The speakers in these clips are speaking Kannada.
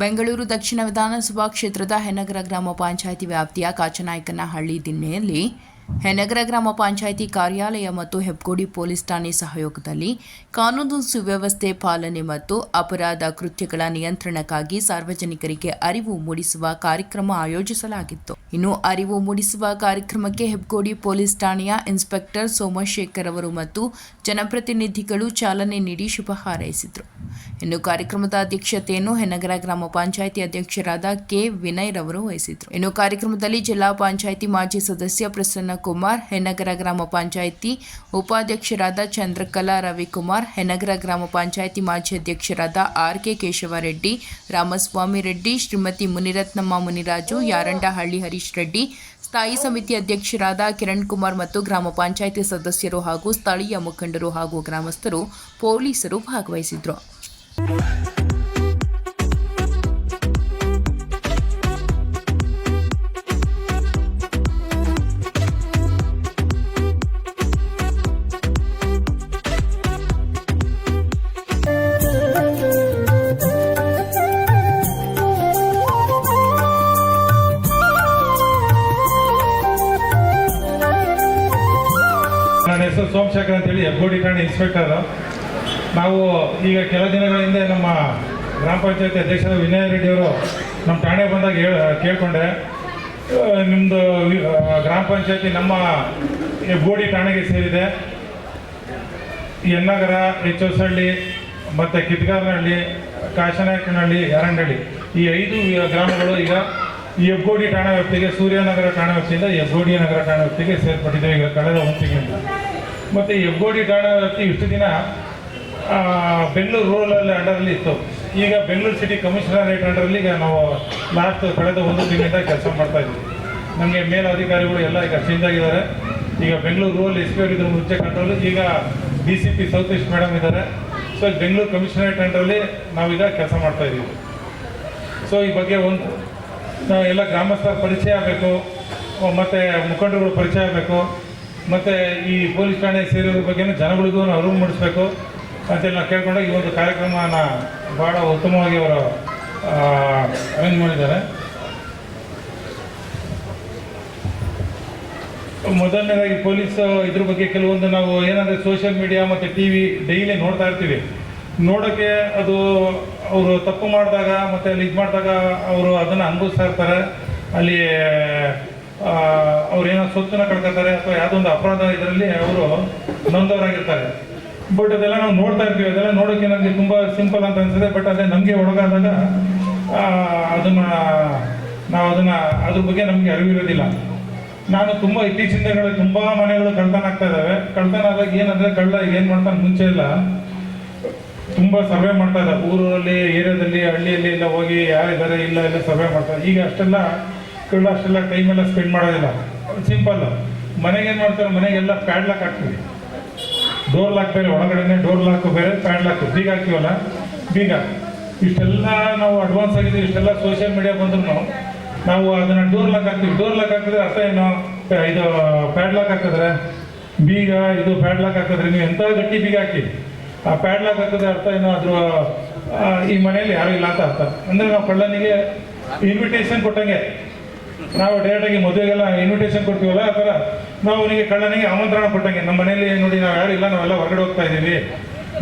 ಬೆಂಗಳೂರು ದಕ್ಷಿಣ ವಿಧಾನಸಭಾ ಕ್ಷೇತ್ರದ ಹೆನಗರ ಗ್ರಾಮ ಪಂಚಾಯಿತಿ ವ್ಯಾಪ್ತಿಯ ಕಾಚನಾಯಕನಹಳ್ಳಿ ದಿಣ್ಣೆಯಲ್ಲಿ ಹೆನಗರ ಗ್ರಾಮ ಪಂಚಾಯಿತಿ ಕಾರ್ಯಾಲಯ ಮತ್ತು ಹೆಬ್ಗೋಡಿ ಪೊಲೀಸ್ ಠಾಣೆ ಸಹಯೋಗದಲ್ಲಿ ಕಾನೂನು ಸುವ್ಯವಸ್ಥೆ ಪಾಲನೆ ಮತ್ತು ಅಪರಾಧ ಕೃತ್ಯಗಳ ನಿಯಂತ್ರಣಕ್ಕಾಗಿ ಸಾರ್ವಜನಿಕರಿಗೆ ಅರಿವು ಮೂಡಿಸುವ ಕಾರ್ಯಕ್ರಮ ಆಯೋಜಿಸಲಾಗಿತ್ತು. ಇನ್ನು ಅರಿವು ಮೂಡಿಸುವ ಕಾರ್ಯಕ್ರಮಕ್ಕೆ ಹೆಬ್ಗೋಡಿ ಪೊಲೀಸ್ ಠಾಣೆಯ ಇನ್ಸ್ಪೆಕ್ಟರ್ ಸೋಮಶೇಖರ್ ಅವರು ಮತ್ತು ಜನಪ್ರತಿನಿಧಿಗಳು ಚಾಲನೆ ನೀಡಿ ಶುಭ ಹಾರೈಸಿದರು. ಇನ್ನು ಕಾರ್ಯಕ್ರಮದ ಅಧ್ಯಕ್ಷತೆಯನ್ನು ಹೆನಗರ ಗ್ರಾಮ ಪಂಚಾಯಿತಿ ಅಧ್ಯಕ್ಷರಾದ ಕೆ. ವಿನಯ್ ರವರು ವಹಿಸಿದರು. ಇನ್ನು ಕಾರ್ಯಕ್ರಮದಲ್ಲಿ ಜಿಲ್ಲಾ ಪಂಚಾಯಿತಿ ಮಾಜಿ ಸದಸ್ಯ ಪ್ರಸನ್ನ ಕುಮಾರ್, ಹೆನಗರ ಗ್ರಾಮ ಪಂಚಾಯಿತಿ ಉಪಾಧ್ಯಕ್ಷರಾದ ಚಂದ್ರಕಲಾ ರವಿಕುಮಾರ್, ಹೆನಗರ ಗ್ರಾಮ ಪಂಚಾಯಿತಿ ಮಾಜಿ ಅಧ್ಯಕ್ಷರಾದ ಆರ್ ಕೆ ಕೇಶವರೆಡ್ಡಿ, ರಾಮಸ್ವಾಮಿ ರೆಡ್ಡಿ, ಶ್ರೀಮತಿ ಮುನಿರತ್ನಮ್ಮ ಮುನಿರಾಜು, ಯಾರಂಡಹಳ್ಳಿ ಹರೀಶ್ ರೆಡ್ಡಿ, ಸ್ಥಾಯಿ ಸಮಿತಿ ಅಧ್ಯಕ್ಷರಾದ ಕಿರಣ್ ಕುಮಾರ್ ಮತ್ತು ಗ್ರಾಮ ಪಂಚಾಯಿತಿ ಸದಸ್ಯರು ಹಾಗೂ ಸ್ಥಳೀಯ ಮುಖಂಡರು ಹಾಗೂ ಗ್ರಾಮಸ್ಥರು ಪೊಲೀಸರು ಭಾಗವಹಿಸಿದ್ರು. ಹೆಗ್ಗೋಡಿ ಠಾಣೆ ಇನ್ಸ್ಪೆಕ್ಟರ್ ನಾವು ಈಗ ಕೆಲ ದಿನಗಳ ಹಿಂದೆ ನಮ್ಮ ಗ್ರಾಮ ಪಂಚಾಯತಿ ಅಧ್ಯಕ್ಷ ವಿನಯ ರೆಡ್ಡಿಯವರು ನಮ್ಮ ಠಾಣೆ ಬಂದಾಗ ಹೇಳ, ಕೇಳಿಕೊಂಡೆ. ನಿಮ್ಮದು ಗ್ರಾಮ ಪಂಚಾಯತಿ ನಮ್ಮ ಗೋಡಿ ಠಾಣೆಗೆ ಸೇರಿದೆ. ಎಸ್ ಹಳ್ಳಿ ಮತ್ತು ಕಿತ್ಗಾರನಹಳ್ಳಿ, ಕಾಶನಾಯಕನಹಳ್ಳಿ, ಯಾರಂಡಹಳ್ಳಿ. ಈ ಐದು ಗ್ರಾಮಗಳು ಈಗ ಈ ಹೆಗ್ಗೋಡಿ ಠಾಣಾ ವ್ಯಾಪ್ತಿಗೆ, ಸೂರ್ಯನಗರ ಠಾಣೆ ವ್ಯಾಪ್ತಿಯಿಂದ ಹೆಬ್ಗೋಡಿ ನಗರ ಠಾಣಾ ವ್ಯಾಪ್ತಿಗೆ ಸೇರ್ಪಟ್ಟಿದೆ ಈಗ ಕಳೆದ ಒಂದು ತಿಂಗಳಿಂದ. ಮತ್ತು ಹೆಗ್ಗೋಡಿ ವ್ಯಾಪ್ತಿ ಇಷ್ಟು ದಿನ ಬೆಂಗಳೂರು ರೂರಲ್ ಅಂಡರಲ್ಲಿ ಇತ್ತು. ಈಗ ಬೆಂಗಳೂರು ಸಿಟಿ ಕಮಿಷನರೇಟ್ ಅಂಡರಲ್ಲಿ ಈಗ ನಾವು ಲಾಸ್ಟ್ ಕಳೆದ ಒಂದು ದಿನದಿಂದ ಕೆಲಸ ಮಾಡ್ತಾ ಇದ್ದೀವಿ ನಮಗೆ ಮೇಲಧಿಕಾರಿಗಳು ಎಲ್ಲ ಈಗ ಚೇಂಜ್ ಆಗಿದ್ದಾರೆ. ಈಗ ಬೆಂಗಳೂರು ರೂರಲ್ ಎಸ್ ಪಿ ಅವರಿದ್ರು ಮುಂಚೆ ಕಂಟ್ರೋಲ್ ಈಗ D C P south east madam ಇದ್ದಾರೆ ಸೊ ಬೆಂಗಳೂರು ಕಮಿಷನರೇಟ್ ಅಂಡರಲ್ಲಿ ನಾವೀಗ ಕೆಲಸ ಮಾಡ್ತಾ ಇದ್ದೀವಿ. ಸೊ ಈ ಬಗ್ಗೆ ಒಂದು ಎಲ್ಲ ಗ್ರಾಮಸ್ಥರ ಪರಿಚಯ ಆಗಬೇಕು, ಮತ್ತು ಮುಖಂಡರು ಪರಿಚಯ ಆಗಬೇಕು. ಮತ್ತು ಈ ಪೊಲೀಸ್ ಠಾಣೆ ಸೇರೋದ್ರ ಬಗ್ಗೆನೂ ಜನಗಳಿಗೂ ಅರಿವು ಮೂಡಿಸ್ಬೇಕು ಅಂತೇಳಿ ನಾವು ಕೇಳ್ಕೊಂಡಾಗ ಈ ಒಂದು ಕಾರ್ಯಕ್ರಮನ ಭಾಳ ಉತ್ತಮವಾಗಿ ಅವರು ಅರೇಂಜ್ ಮಾಡಿದ್ದಾರೆ. ಮೊದಲನೇದಾಗಿ ಪೊಲೀಸ್ ಇದ್ರ ಬಗ್ಗೆ ಕೆಲವೊಂದು ನಾವು ಏನಂದರೆ ಸೋಷಿಯಲ್ ಮೀಡಿಯಾ ಮತ್ತು ಟಿ ವಿ ಡೈಲಿ ನೋಡ್ತಾ ಇರ್ತೀವಿ. ನೋಡೋಕ್ಕೆ ಅದು ಅವರು ತಪ್ಪು ಮಾಡಿದಾಗ ಮತ್ತು ಅಲ್ಲಿ ಇದು ಮಾಡಿದಾಗ ಅವರು ಅದನ್ನು ಅನುಭವಿಸ್ತಾ ಇರ್ತಾರೆ. ಅಲ್ಲಿ ಆ, ಅವ್ರು ಏನೋ ಸೊತ್ತನ್ನ ಕಳ್ಕೊತಾರೆ ಅಥವಾ ಯಾವುದೋ ಒಂದು ಅಪರಾಧ ಇದರಲ್ಲಿ ಅವರು ನೊಂದವರಾಗಿರ್ತಾರೆ. ಬಟ್ ಅದೆಲ್ಲ ನಾವು ನೋಡ್ತಾ ಇರ್ತೀವಿ. ಅದೆಲ್ಲ ನೋಡೋಕೆ ನನಗೆ ತುಂಬ ಸಿಂಪಲ್ ಅಂತ ಅನ್ಸುತ್ತೆ. ಬಟ್ ಅದೇ ನಮಗೆ ಒಳಗಾದಾಗ ಅದನ್ನು ನಾವು ಅದನ್ನ ಅದ್ರ ಬಗ್ಗೆ ನಮಗೆ ಅರಿವಿರೋದಿಲ್ಲ ನಾನು ತುಂಬ ಇತ್ತೀಚಿನ ದಿನಗಳಲ್ಲಿ ತುಂಬ ಮನೆಗಳು ಕಳ್ತನ ಆಗ್ತಾ ಇದ್ದಾವೆ. ಕಳ್ತನ ಆದಾಗ ಏನಂದರೆ ಕಳ್ಳ ಏನು ಮಾಡ್ತಾನೆ ಮುಂಚೆ ಇಲ್ಲ ತುಂಬ ಸರ್ವೆ ಮಾಡ್ತಾ ಇದ್ದ ಊರಲ್ಲಿ ಏರಿಯಾದಲ್ಲಿ ಹಳ್ಳಿಯಲ್ಲಿ ಎಲ್ಲ ಹೋಗಿ ಯಾರಿದ್ದಾರೆ ಇಲ್ಲ ಎಲ್ಲ ಸರ್ವೆ ಮಾಡ್ತಾರೆ ಈಗ ಅಷ್ಟೆಲ್ಲ ಅಷ್ಟೆಲ್ಲ ಟೈಮ್ ಎಲ್ಲ ಸ್ಪೆಂಡ್ ಮಾಡೋದಿಲ್ಲ. ಸಿಂಪಲ್ ಮನೆಗೆ ಏನು ಮಾಡ್ತಾರೆ ಮನೆಗೆಲ್ಲ ಪ್ಯಾಡ್ ಲಾಕ್ ಹಾಕ್ತೀವಿ. ಡೋರ್ ಲಾಕ್ ಬೇರೆ, ಒಳಗಡೆನೆ ಡೋರ್ ಲಾಕ್ ಬೇರೆ ಪ್ಯಾಡ್ ಲಾಕ್ ಬೀಗ ಹಾಕ್ತೀವಲ್ಲ? ಬೀಗ. ಇಷ್ಟೆಲ್ಲ ನಾವು ಅಡ್ವಾನ್ಸ್ ಆಗಿದ್ದೀವಿ ಇಷ್ಟೆಲ್ಲ ಸೋಷಿಯಲ್ ಮೀಡಿಯಾ ಬಂದ್ರು ನಾವು ಅದನ್ನ ಡೋರ್ ಲಾಕ್ ಹಾಕ್ತೀವಿ. ಡೋರ್ ಲಾಕ್ ಹಾಕಿದ್ರೆ ಅರ್ಥ ಏನು? ಇದು ಪ್ಯಾಡ್ ಲಾಕ್ ಹಾಕಿದ್ರೆ ಬೀಗ, ಇದು ಪ್ಯಾಡ್ ಲಾಕ್ ಹಾಕಿದ್ರೆ ನೀವು ಎಂಥ ಗಟ್ಟಿ ಬೀಗ ಹಾಕಿ ಆ ಪ್ಯಾಡ್ ಲಾಕ್ ಹಾಕಿದ್ರೆ ಅರ್ಥ ಏನು? ಅದ್ರ ಈ ಮನೆಯಲ್ಲಿ ಯಾರು ಇಲ್ಲ ಅಂತ ಅರ್ಥ. ಅಂದ್ರೆ ನಾವು ಕಳ್ಳನಿಗೆ ಇನ್ವಿಟೇಷನ್ ಕೊಟ್ಟಂಗೆ. ನಾವು ಡೈರೆಕ್ಟಾಗಿ ಮದುವೆಗೆಲ್ಲ ಇನ್ವಿಟೇಷನ್ ಕೊಡ್ತೀವಲ್ಲ, ಆ ಥರ ನಾವು ಅವನಿಗೆ, ಕಳ್ಳನಿಗೆ ಆಮಂತ್ರಣ ಕೊಟ್ಟಂಗೆ. ನಮ್ಮ ಮನೆಯಲ್ಲಿ ನೋಡಿ ನಾವು ಯಾರು ಇಲ್ಲ, ನಾವೆಲ್ಲ ಹೊರಗಡೆ ಹೋಗ್ತಾ ಇದ್ದೀವಿ.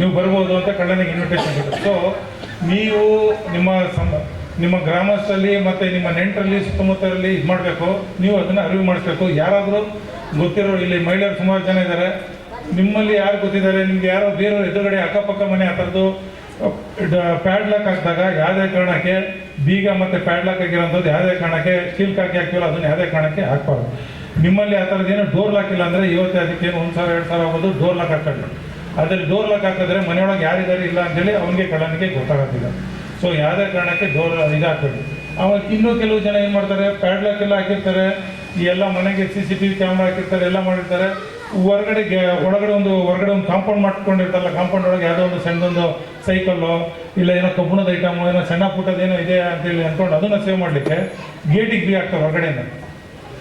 ನೀವು ಬರ್ಬೋದು ಅಂತ ಕಳ್ಳನಿಗೆ ಇನ್ವಿಟೇಷನ್ ಕೊಟ್ಟು. ಸೊ ನೀವು ನಿಮ್ಮ ಸಮ ನಿಮ್ಮ ಗ್ರಾಮಸ್ಥರಲ್ಲಿ ಮತ್ತು ನಿಮ್ಮ ನೆಂಟರಲ್ಲಿ ಸುತ್ತಮುತ್ತರಲ್ಲಿ ಇದು ಮಾಡಬೇಕು. ನೀವು ಅದನ್ನು ಅರಿವು ಮಾಡಿಸ್ಬೇಕು. ಯಾರಾದರೂ ಗೊತ್ತಿರೋ ಇಲ್ಲಿ ಮಹಿಳೆಯರು ಸುಮಾರು ಜನ ಇದ್ದಾರೆ. ನಿಮ್ಮಲ್ಲಿ ಯಾರು ಗೊತ್ತಿದ್ದಾರೆ? ನಿಮ್ಗೆ ಯಾರೋ ಬೇರೆಯವ್ರ ಎದುರುಗಡೆ ಅಕ್ಕಪಕ್ಕ ಮನೆ ಆ ಥರದ್ದು ಪ್ಯಾಡ್ ಲಾಕ್ ಹಾಕಿದಾಗ ಯಾವುದೇ ಕಾರಣಕ್ಕೆ ಬೀಗ ಮತ್ತು ಪ್ಯಾಡ್ ಲಾಕ್ ಆಗಿರೋಂಥದ್ದು ಯಾವುದೇ ಕಾರಣಕ್ಕೆ ಸ್ಟೀಲ್ ಕಾಕಿ ಹಾಕ್ತಿವಲ್ಲ, ಅದನ್ನು ಯಾವುದೇ ಕಾರಣಕ್ಕೆ ಹಾಕ್ಬಾರ್ದು. ನಿಮ್ಮಲ್ಲಿ ಆ ಥರದ್ದೇನು ಡೋರ್ ಲಾಕ್ ಇಲ್ಲ ಅಂದರೆ ಇವತ್ತು ಅದಕ್ಕೆ ಏನು ಒಂದು ಸಾವಿರ, ಎರಡು ಸಾವಿರ ಆಗೋದು ಡೋರ್ ಲಾಕ್ ಹಾಕೊಂಡು ಅದರಲ್ಲಿ ಡೋರ್ ಲಾಕ್ ಹಾಕಿದ್ರೆ ಮನೆಯೊಳಗೆ ಯಾರಿದ್ದಾರೆ ಇಲ್ಲ ಅಂತೇಳಿ ಅವನಿಗೆ ಕಳ್ಳನಿಗೆ ಗೊತ್ತಾಗೋದಿಲ್ಲ. ಸೊ ಯಾವುದೇ ಕಾರಣಕ್ಕೆ ಡೋರ್ ಇದು ಹಾಕ್ಬೇಡಿ ಅವಾಗ ಇನ್ನೂ ಕೆಲವು ಜನ ಏನು ಮಾಡ್ತಾರೆ ಪ್ಯಾಡ್ ಲಾಕ್ ಎಲ್ಲ ಹಾಕಿರ್ತಾರೆ, ಈ ಎಲ್ಲ ಮನೆಗೆ C C T V camera ಹಾಕಿರ್ತಾರೆ, ಎಲ್ಲ ಮಾಡಿರ್ತಾರೆ. ಹೊರಗಡೆ ಒಳಗಡೆ ಒಂದು, ಹೊರಗಡೆ ಒಂದು ಕಾಂಪೌಂಡ್ ಮಾಡ್ಕೊಂಡಿರ್ತಾರಲ್ಲ ಕಾಂಪೌಂಡ್ ಒಳಗೆ ಯಾವುದೋ ಒಂದು ಸಣ್ಣದೊಂದು ಸೈಕಲ್ಲು ಇಲ್ಲ ಏನೋ ಕಬ್ಬಣದ ಐಟಮು ಏನೋ ಸಣ್ಣ ಪುಟ್ಟದ ಏನೋ ಇದೆ ಅಂತೇಳಿ ಅಂದ್ಕೊಂಡು ಅದನ್ನು ಸೇವ್ ಮಾಡಲಿಕ್ಕೆ ಗೇಟಿಗೆ ಬಿ ಆಗ್ತಾರೆ ಹೊರಗಡೆಯಿಂದ.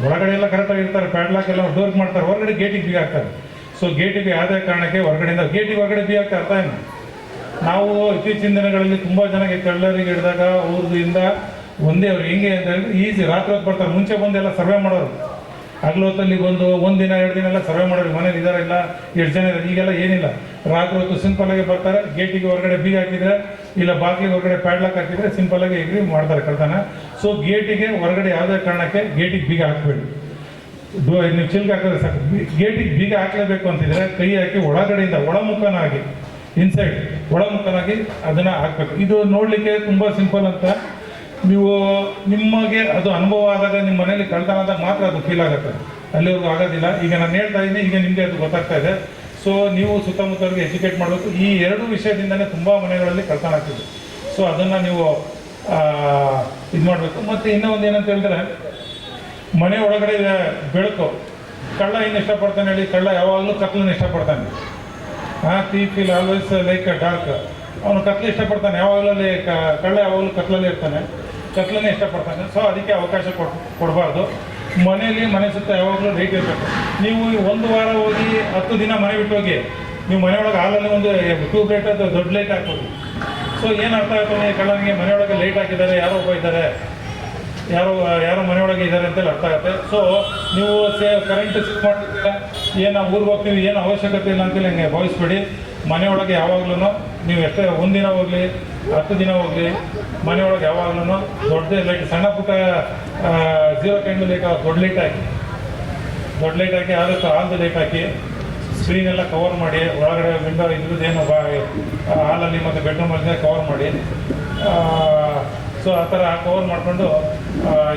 ಒಳಗಡೆ ಎಲ್ಲ ಕರೆಕ್ಟಾಗಿ ಇರ್ತಾರೆ ಪ್ಯಾಡ್ಲಾಕ್ ಎಲ್ಲ ಡೋರ್ ಮಾಡ್ತಾರೆ, ಹೊರಗಡೆ ಗೇಟಿಗೆ ಬಿ ಹಾಕ್ತಾರೆ. ಸೊ ಗೇಟಿಗೆ ಯಾವುದೇ ಕಾರಣಕ್ಕೆ ಹೊರಗಡೆಯಿಂದ ಗೇಟಿಗೆ ಹೊರಗಡೆ ಬಿ ಹಾಕ್ತಾ ಅರ್ಥ ಏನು? ನಾವು ಇತ್ತೀಚಿನ ದಿನಗಳಲ್ಲಿ ತುಂಬ ಜನಕ್ಕೆ ಕಳ್ಳರಿಗೆ ಹಿಡಿದಾಗ ಅವ್ರದಿಂದ ಒಂದೇ ಅವ್ರು ಹೆಂಗೆ ಅಂತ ಹೇಳಿದ್ರೆ ಈಸಿ ರಾತ್ರಿ ಹೊತ್ತು ಬರ್ತಾರೆ, ಮುಂಚೆ ಬಂದು ಎಲ್ಲ ಸರ್ವೆ ಮಾಡೋರು. ಹಗಲು ಹೊತ್ತಲ್ಲಿ ಬಂದು ಒಂದು ದಿನ, ಎರಡು ದಿನ ಎಲ್ಲ ಸರ್ವೆ ಮಾಡೋರು ಮನೇಲಿ ಇದಾರೆ, ಇಲ್ಲ, ಎಷ್ಟು ಜನ ಇದ್ದಾರೆ ಈಗೆಲ್ಲ ಏನಿಲ್ಲ. ರಾತ್ರಿ ಹೊತ್ತು ಸಿಂಪಲ್ ಆಗಿ ಬರ್ತಾರೆ ಗೇಟಿಗೆ ಹೊರಗಡೆ ಬೀಗ ಹಾಕಿದ್ರೆ, ಇಲ್ಲ ಬಾಗಿಲಿಗೆ ಹೊರಗಡೆ ಪ್ಯಾಡ್ಲಾಕ್ ಹಾಕಿದ್ರೆ ಸಿಂಪಲ್ ಆಗಿ ಎಗ್ರಿ ಮಾಡ್ತಾರೆ ಕಳ್ತನ. ಸೊ ಗೇಟಿಗೆ ಹೊರಗಡೆ ಯಾವುದೇ ಕಾರಣಕ್ಕೆ ಗೇಟಿಗೆ ಬೀಗ ಹಾಕಬೇಡಿ. ನೀವು ಚಿಲ್ಕ ಹಾಕಿದ್ರೆ ಸಾಕು. ಗೇಟಿಗೆ ಬೀಗ ಹಾಕ್ಲೇಬೇಕು ಅಂತಿದ್ರೆ ಕೈ ಹಾಕಿ ಒಳಗಡೆಯಿಂದ, ಒಳಮುಖನಾಗಿ ಇನ್ಸೈಡ್ ಒಳಮುಖನಾಗಿ ಅದನ್ನ ಹಾಕ್ಬೇಕು. ಇದು ನೋಡ್ಲಿಕ್ಕೆ ತುಂಬಾ ಸಿಂಪಲ್ ಅಂತ ನೀವು ನಿಮಗೆ ಅದು ಅನುಭವ ಆದಾಗ ನಿಮ್ಮ ಮನೇಲಿ ಕಳ್ತನ ಆದಾಗ ಮಾತ್ರ ಅದು ಫೀಲ್ ಆಗುತ್ತೆ. ಅಲ್ಲಿವರೆಗೂ ಆಗೋದಿಲ್ಲ. ಈಗ ನಾನು ಹೇಳ್ತಾ ಇದ್ದೀನಿ, ಈಗ ನಿಮಗೆ ಅದು ಗೊತ್ತಾಗ್ತಾ ಇದೆ. ಸೊ ನೀವು ಸುತ್ತಮುತ್ತಲಿಗೆ ಎಜುಕೇಟ್ ಮಾಡಬೇಕು. ಈ ಎರಡು ವಿಷಯದಿಂದನೇ ತುಂಬ ಮನೆಗಳಲ್ಲಿ ಕಳ್ತನ ಆಗ್ತಿದೆ. ಸೊ ಅದನ್ನು ನೀವು ಇದು ಮಾಡಬೇಕು. ಮತ್ತು ಇನ್ನೂ ಒಂದು ಏನಂತ ಹೇಳಿದ್ರೆ, ಮನೆ ಒಳಗಡೆ ಬೆಳಕು, ಕಳ್ಳ ಏನು ಇಷ್ಟಪಡ್ತಾನೆ ಹೇಳಿ, ಕಳ್ಳ ಯಾವಾಗಲೂ ಕತ್ಲನ್ನ ಇಷ್ಟಪಡ್ತಾನೆ. ಹಾಂ ಫೀಲ್ ಆಲ್ವೇಸ್ ಲೈಕ್ ಡಾರ್ಕ್ ಅವನು ಕತ್ಲು ಇಷ್ಟಪಡ್ತಾನೆ. ಯಾವಾಗಲೂ ಕಳ್ಳ ಯಾವಾಗಲೂ ಕತ್ಲಲ್ಲಿ ಇರ್ತಾನೆ. ಕತ್ಲನ್ನೇ ಇಷ್ಟಪಡ್ತಾನೆ ಸೊ ಅದಕ್ಕೆ ಅವಕಾಶ ಕೊಡ್, ಕೊಡಬಾರ್ದು. ಮನೆಯಲ್ಲಿ ಮನೆ ಸುತ್ತ ಯಾವಾಗಲೂ ಲೈಟ್ ಇರಬೇಕು. ನೀವು ಒಂದು ವಾರ ಹೋಗಿ ಹತ್ತು ದಿನ ಮನೆ ಬಿಟ್ಟು ಹೋಗಿ, ನೀವು ಮನೆಯೊಳಗೆ ಹಾಲಲ್ಲಿ ಒಂದು ಟ್ಯೂಬ್ ಲೈಟ್ ಅಥವಾ ದೊಡ್ಡ ಲೈಟ್ ಹಾಕ್ಬೋದು. ಸೊ ಏನು ಅರ್ಥ ಆಗ್ತದೆ ಕಳ್ಳನಿಗೆ ಮನೆಯೊಳಗೆ ಲೈಟ್ ಹಾಕಿದ್ದಾರೆ, ಯಾರೋ ಒಬ್ಬ ಇದ್ದಾರೆ. ಯಾರೋ ಯಾರೋ ಮನೆಯೊಳಗೆ ಇದ್ದಾರೆ ಅಂತೇಳಿ ಅರ್ಥ ಆಗುತ್ತೆ. ಸೊ ನೀವು ಸೇ ಕರೆಂಟ್ ಸಿಕ್ ಮಾಡ್ತಿದ್ದೀರ? ಏನು ಊರಿಗೆ ಹೋಗ್ತೀವಿ ಏನು ಅವಶ್ಯಕತೆ ಇಲ್ಲ ಅಂತೇಳಿ ಹಂಗೆ ಭಾವಿಸ್ಬೇಡಿ. ಮನೆಯೊಳಗೆ ಯಾವಾಗ್ಲೂ ನೀವು ಎಷ್ಟೇ, ಒಂದಿನ ಹೋಗಲಿ ಹತ್ತು ದಿನ ಹೋಗಲಿ ಮನೆಯೊಳಗೆ ಯಾವಾಗಲೂ ದೊಡ್ಡ ಲೈಟ್ ಸಣ್ಣ ಪುಟ್ಟ ಜೀರೋ ಕ್ಯಾಂಡಲ್ ಲೈಟ್ ದೊಡ್ಡ ಲೈಟ್ ಹಾಕಿ, ದೊಡ್ಡ ಲೈಟ್ ಹಾಕಿ ಆದಷ್ಟು ಆಲ್ದ ಲೈಟ್ ಹಾಕಿ ಸ್ಕ್ರೀನ್ ಎಲ್ಲ ಕವರ್ ಮಾಡಿ, ಒಳಗಡೆ ವಿಂಡೋ ಇದ್ರದ್ದೇನು ಬಾ ಹಾಲಲ್ಲಿ ಮತ್ತು ಬೆಡ್ರೂಮಲ್ಲಿ ಕವರ್ ಮಾಡಿ ಸೊ ಆ ಥರ ಕವರ್ ಮಾಡಿಕೊಂಡು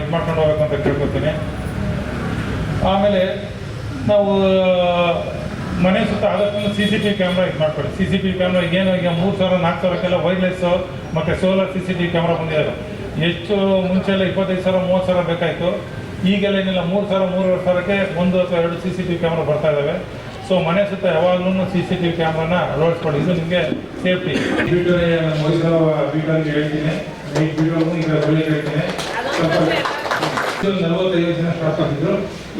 ಇದು ಮಾಡ್ಕೊಂಡು ಹೋಗ್ಬೇಕು ಅಂತ ಕೇಳ್ಕೊತೀನಿ ಆಮೇಲೆ ನಾವು ಮನೆ ಸುತ್ತ ಆದಷ್ಟು C C T V camera ಇದು ಮಾಡ್ಕೊಳ್ಳಿ C C T V camera ಏನು ಈಗ ಮೂರು ಸಾವಿರ ನಾಲ್ಕು ಸಾವಿರಕ್ಕೆಲ್ಲ ವೈರ್ಲೆಸ್ಸು ಮತ್ತು solar C C T V camera ಬಂದಿದ್ದಾರೆ ಹೆಚ್ಚು ಮುಂಚೆ ಎಲ್ಲ ಇಪ್ಪತ್ತೈದು ಸಾವಿರ ಮೂವತ್ತು ಸಾವಿರ ಬೇಕಾಯಿತು. ಈಗೆಲ್ಲ ಏನಿಲ್ಲ ಮೂರು ಸಾವಿರ ಮೂರುವರೆ ಸಾವಿರಕ್ಕೆ ಒಂದು ಅಥವಾ ಎರಡು C C T V camera ಬರ್ತಾ ಇದ್ದಾವೆ ಸೊ ಮನೆ ಸುತ್ತ ಯಾವಾಗಲೂ ಸಿ ಸಿ ಟಿ ವಿ ಕ್ಯಾಮ್ರಾನ ಅಳವಡಿಸ್ಕೊಳ್ಳಿ ಇದು ನಿಮಗೆ ಸೇಫ್ಟಿ ಹೇಳ್ತೀನಿ. ಹೇಳ್ತೀನಿ.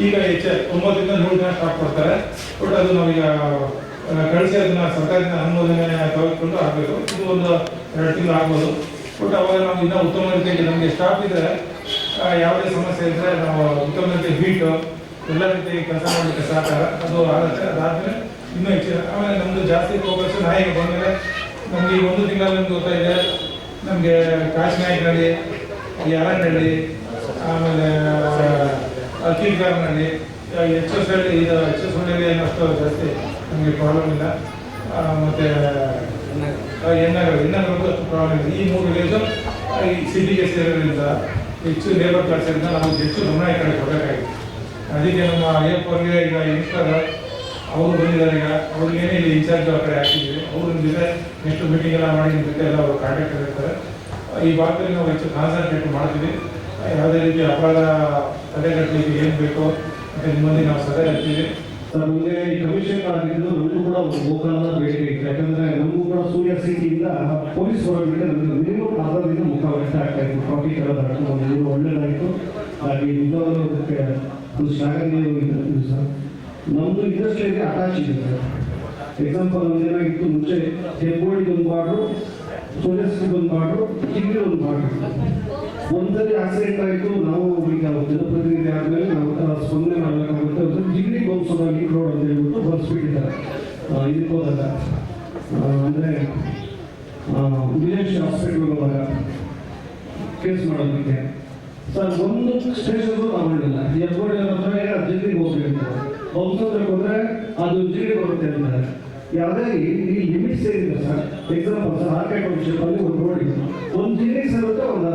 ಈಗ ಹೆಚ್ಚು ಒಂಬತ್ತರಿಂದ ನೂರು ದಿನ ಸ್ಟಾಪ್ ಕೊಡ್ತಾರೆ ಬಟ್ ಅದು ನಾವೀಗ ಕಳಿಸಿ ಅದನ್ನ ಸರ್ಕಾರದಿಂದ ಅನುಮೋದನೆ ತೆಗೆದುಕೊಂಡು ಆಗಬೇಕು. ಇದು ಒಂದು ಎರಡು ತಿಂಗಳು ಆಗ್ಬೋದು. ಬಟ್ ಅವಾಗ ನಾವು ಇನ್ನೂ ಉತ್ತಮ ರೀತಿಯಲ್ಲಿ ನಮಗೆ ಸ್ಟಾಪ್ ಇದ್ರೆ ಯಾವುದೇ ಸಮಸ್ಯೆ ಇದ್ರೆ ನಾವು ಉತ್ತಮ ರೀತಿ ಹೀಟು ಎಲ್ಲ ರೀತಿ ಕೆಲಸ ಮಾಡಲಿಕ್ಕೆ ಸಹಕಾರ. ಅದು ಆಗುತ್ತೆ. ಅದಾದ್ರೆ ಇನ್ನೂ ಹೆಚ್ಚಿನ ಆಮೇಲೆ ನಮ್ಮದು ಜಾಸ್ತಿ ಫೋಕಸ್ ನಾಯಿಗೆ ಬಂದರೆ ನಮಗೆ ಈ ಒಂದು ತಿಂಗಳಲ್ಲಿ ಗೊತ್ತಾಯಿದೆ ನಮಗೆ ಕಾಶಿನಾಯಕನಹಳ್ಳಿ ಯಲನಹಳ್ಳಿ ಆಮೇಲೆ ಕೀರ್ಗಾರ್ನಲ್ಲಿ ಎಚ್ ಎಸ್ ಎಲ್ ಇದು ಎಚ್ ಎಸ್ ಹಳ್ಳಿಯಲ್ಲಿ ಏನಷ್ಟು ಜಾಸ್ತಿ ನಮಗೆ ಪ್ರಾಬ್ಲಮ್ ಇಲ್ಲ. ಮತ್ತು ಎನ್ನಗರ ಎನ್ನಗರದ್ದು ಅಷ್ಟು ಪ್ರಾಬ್ಲಮ್ ಇಲ್ಲ. ಈ ಮೂರು ವಿಲೇಜು ಈ ಸಿಟಿಗೆ ಸೇರೋದ್ರಿಂದ, ಹೆಚ್ಚು ಲೇಬರ್ ಕ್ಲಾಸಿಂದ ನಾವು ಹೆಚ್ಚು ಗಮನ ಈ ಕಡೆ ಕೊಡಬೇಕಾಗಿತ್ತು ಅದಕ್ಕೆ ನಮ್ಮ ಅಯ್ಯಪ್ಪವ್ರಿಗೆ, ಈಗ ಇನ್ಸ್ಟಾಗ ಅವರು ಬಂದಿದ್ದಾರೆ ಈಗ, ಅವ್ರಿಗೇನೇ ಇಲ್ಲಿ ಇನ್ಚಾರ್ಜ್ ಆ ಕಡೆ ಹಾಕಿದ್ವಿ ಅವ್ರ ಜೊತೆ ನೆಕ್ಸ್ಟ್ ಮೀಟಿಂಗ್ ಎಲ್ಲ ಮಾಡಿ ನಿಮ್ಮ ಜೊತೆ ಎಲ್ಲ ಅವರು ಕಾಂಟ್ಯಾಕ್ಟ್ ಇರ್ತಾರೆ. ಈ ಭಾಗದಲ್ಲಿ ನಾವು ಹೆಚ್ಚು ಕಾನ್ಸಂಟ್ರೇಟ್ ಮಾಡ್ತೀವಿ. ಯಾವುದೇ ರೀತಿ ಅಪರಾಧ ತಡೆಗಟ್ಟಲಿಕ್ಕೆ ಏನು ಬೇಕೋ ಮತ್ತೆ ನಿಮ್ಮಲ್ಲಿ ನಾವು ಸಲಹೆ ಇರ್ತೀವಿ. ನಮಗೆ ಈ ಕಮಿಷನ್ ಆಗಿದ್ದು ನಮಗೂ ಕೂಡ ಒಂದು ಗೋಕಾಲದ ಬೇಡಿಕೆ ಇತ್ತು ಯಾಕಂದ್ರೆ ನಮಗೂ ಕೂಡ ಸೂರ್ಯ ಸಿಟಿಯಿಂದ ಪೊಲೀಸ್ ಹೊರಗಡೆ ನಮಗೆ ಮಿನಿಮಮ್ ಅರ್ಧದಿಂದ ಮುಖ ವ್ಯಕ್ತ ಆಗ್ತಾ ಇತ್ತು. ಕಾಫಿ ಕಲದ ಒಂದು ಇದು ಒಳ್ಳೆಯದಾಯಿತು ಹಾಗೆ ಇದಕ್ಕೆ ಒಂದು ಶ್ಲಾಘನೀಯ ಸರ್. ನಮ್ಮದು ಇಂಡಸ್ಟ್ರಿಗೆ ಅಟ್ಯಾಚ್ ಇದೆ ಸರ್. ಎಕ್ಸಾಂಪಲ್ ಒಂದು ಏನಾಗಿತ್ತು ಮುಂಚೆ ಹೆಬ್ಬೋಳಿಗೆ ಒಂದು ಸಿಟಿಗೆ ಒಂದು ಮಾಡು ಇಲ್ಲಿ ಒಂದು ಮಾಡು ಒಂದ್ಸರಿ ಆಕ್ಸಿಡೆಂಟ್ ಆಯಿತು, ನಾವು ಈಗ ಜನಪ್ರತಿನಿಧಿ ಆದಮೇಲೆ ನಾವು ಸ್ಪಂದನೆ ಮಾಡಬೇಕಾಗುತ್ತೆ. ಒಂದು ಡಿಗ್ರಿಗೆ ಲಿಂಕ್ ರೋಡ್ ಅಂತ ಹೇಳ್ಬಿಟ್ಟು ಬರ್ಸ್ಬಿಟ್ಟಿದ್ದಾರೆ ಇದಕ್ಕೆ ಹೋದಾಗ ಅಂದರೆ ಅಂದ್ರೆ ವಿಲೇಜ್ ಹಾಸ್ಪಿಟಲ್ ಹೋದಾಗ ಕೇಸ್ ಮಾಡೋದಕ್ಕೆ. ಸರ್, ಒಂದು ಸ್ಟೇಷನ್ಗೂ ತಗೊಂಡಿಲ್ಲ. ಎರ್ಗೋಡಿ ಹತ್ರ ಜಿಗ್ರಿಗೆ ಹೋಗ್ಬೇಕು ಬಂಸೋದ್ರಿಗೆ ಹೋದ್ರೆ ಅದು ಜಿಗ್ಡಿ ಬರುತ್ತೆ ಅಂತಾರೆ. ಯಾವುದೇ ಈ ಲಿಮಿಟ್ಸ್ ಏನಿದೆ ಸರ್ ಎಕ್ಸಾಂಪಲ್ ಸರ್ ಆರ್ಕೆಟ್ ಅಲ್ಲಿ ಒಂದು ರೋಡ್ ಒಂದು ಜಿಲ್ಲೆಗೆ ಸೇರುತ್ತೆ ಒಂದು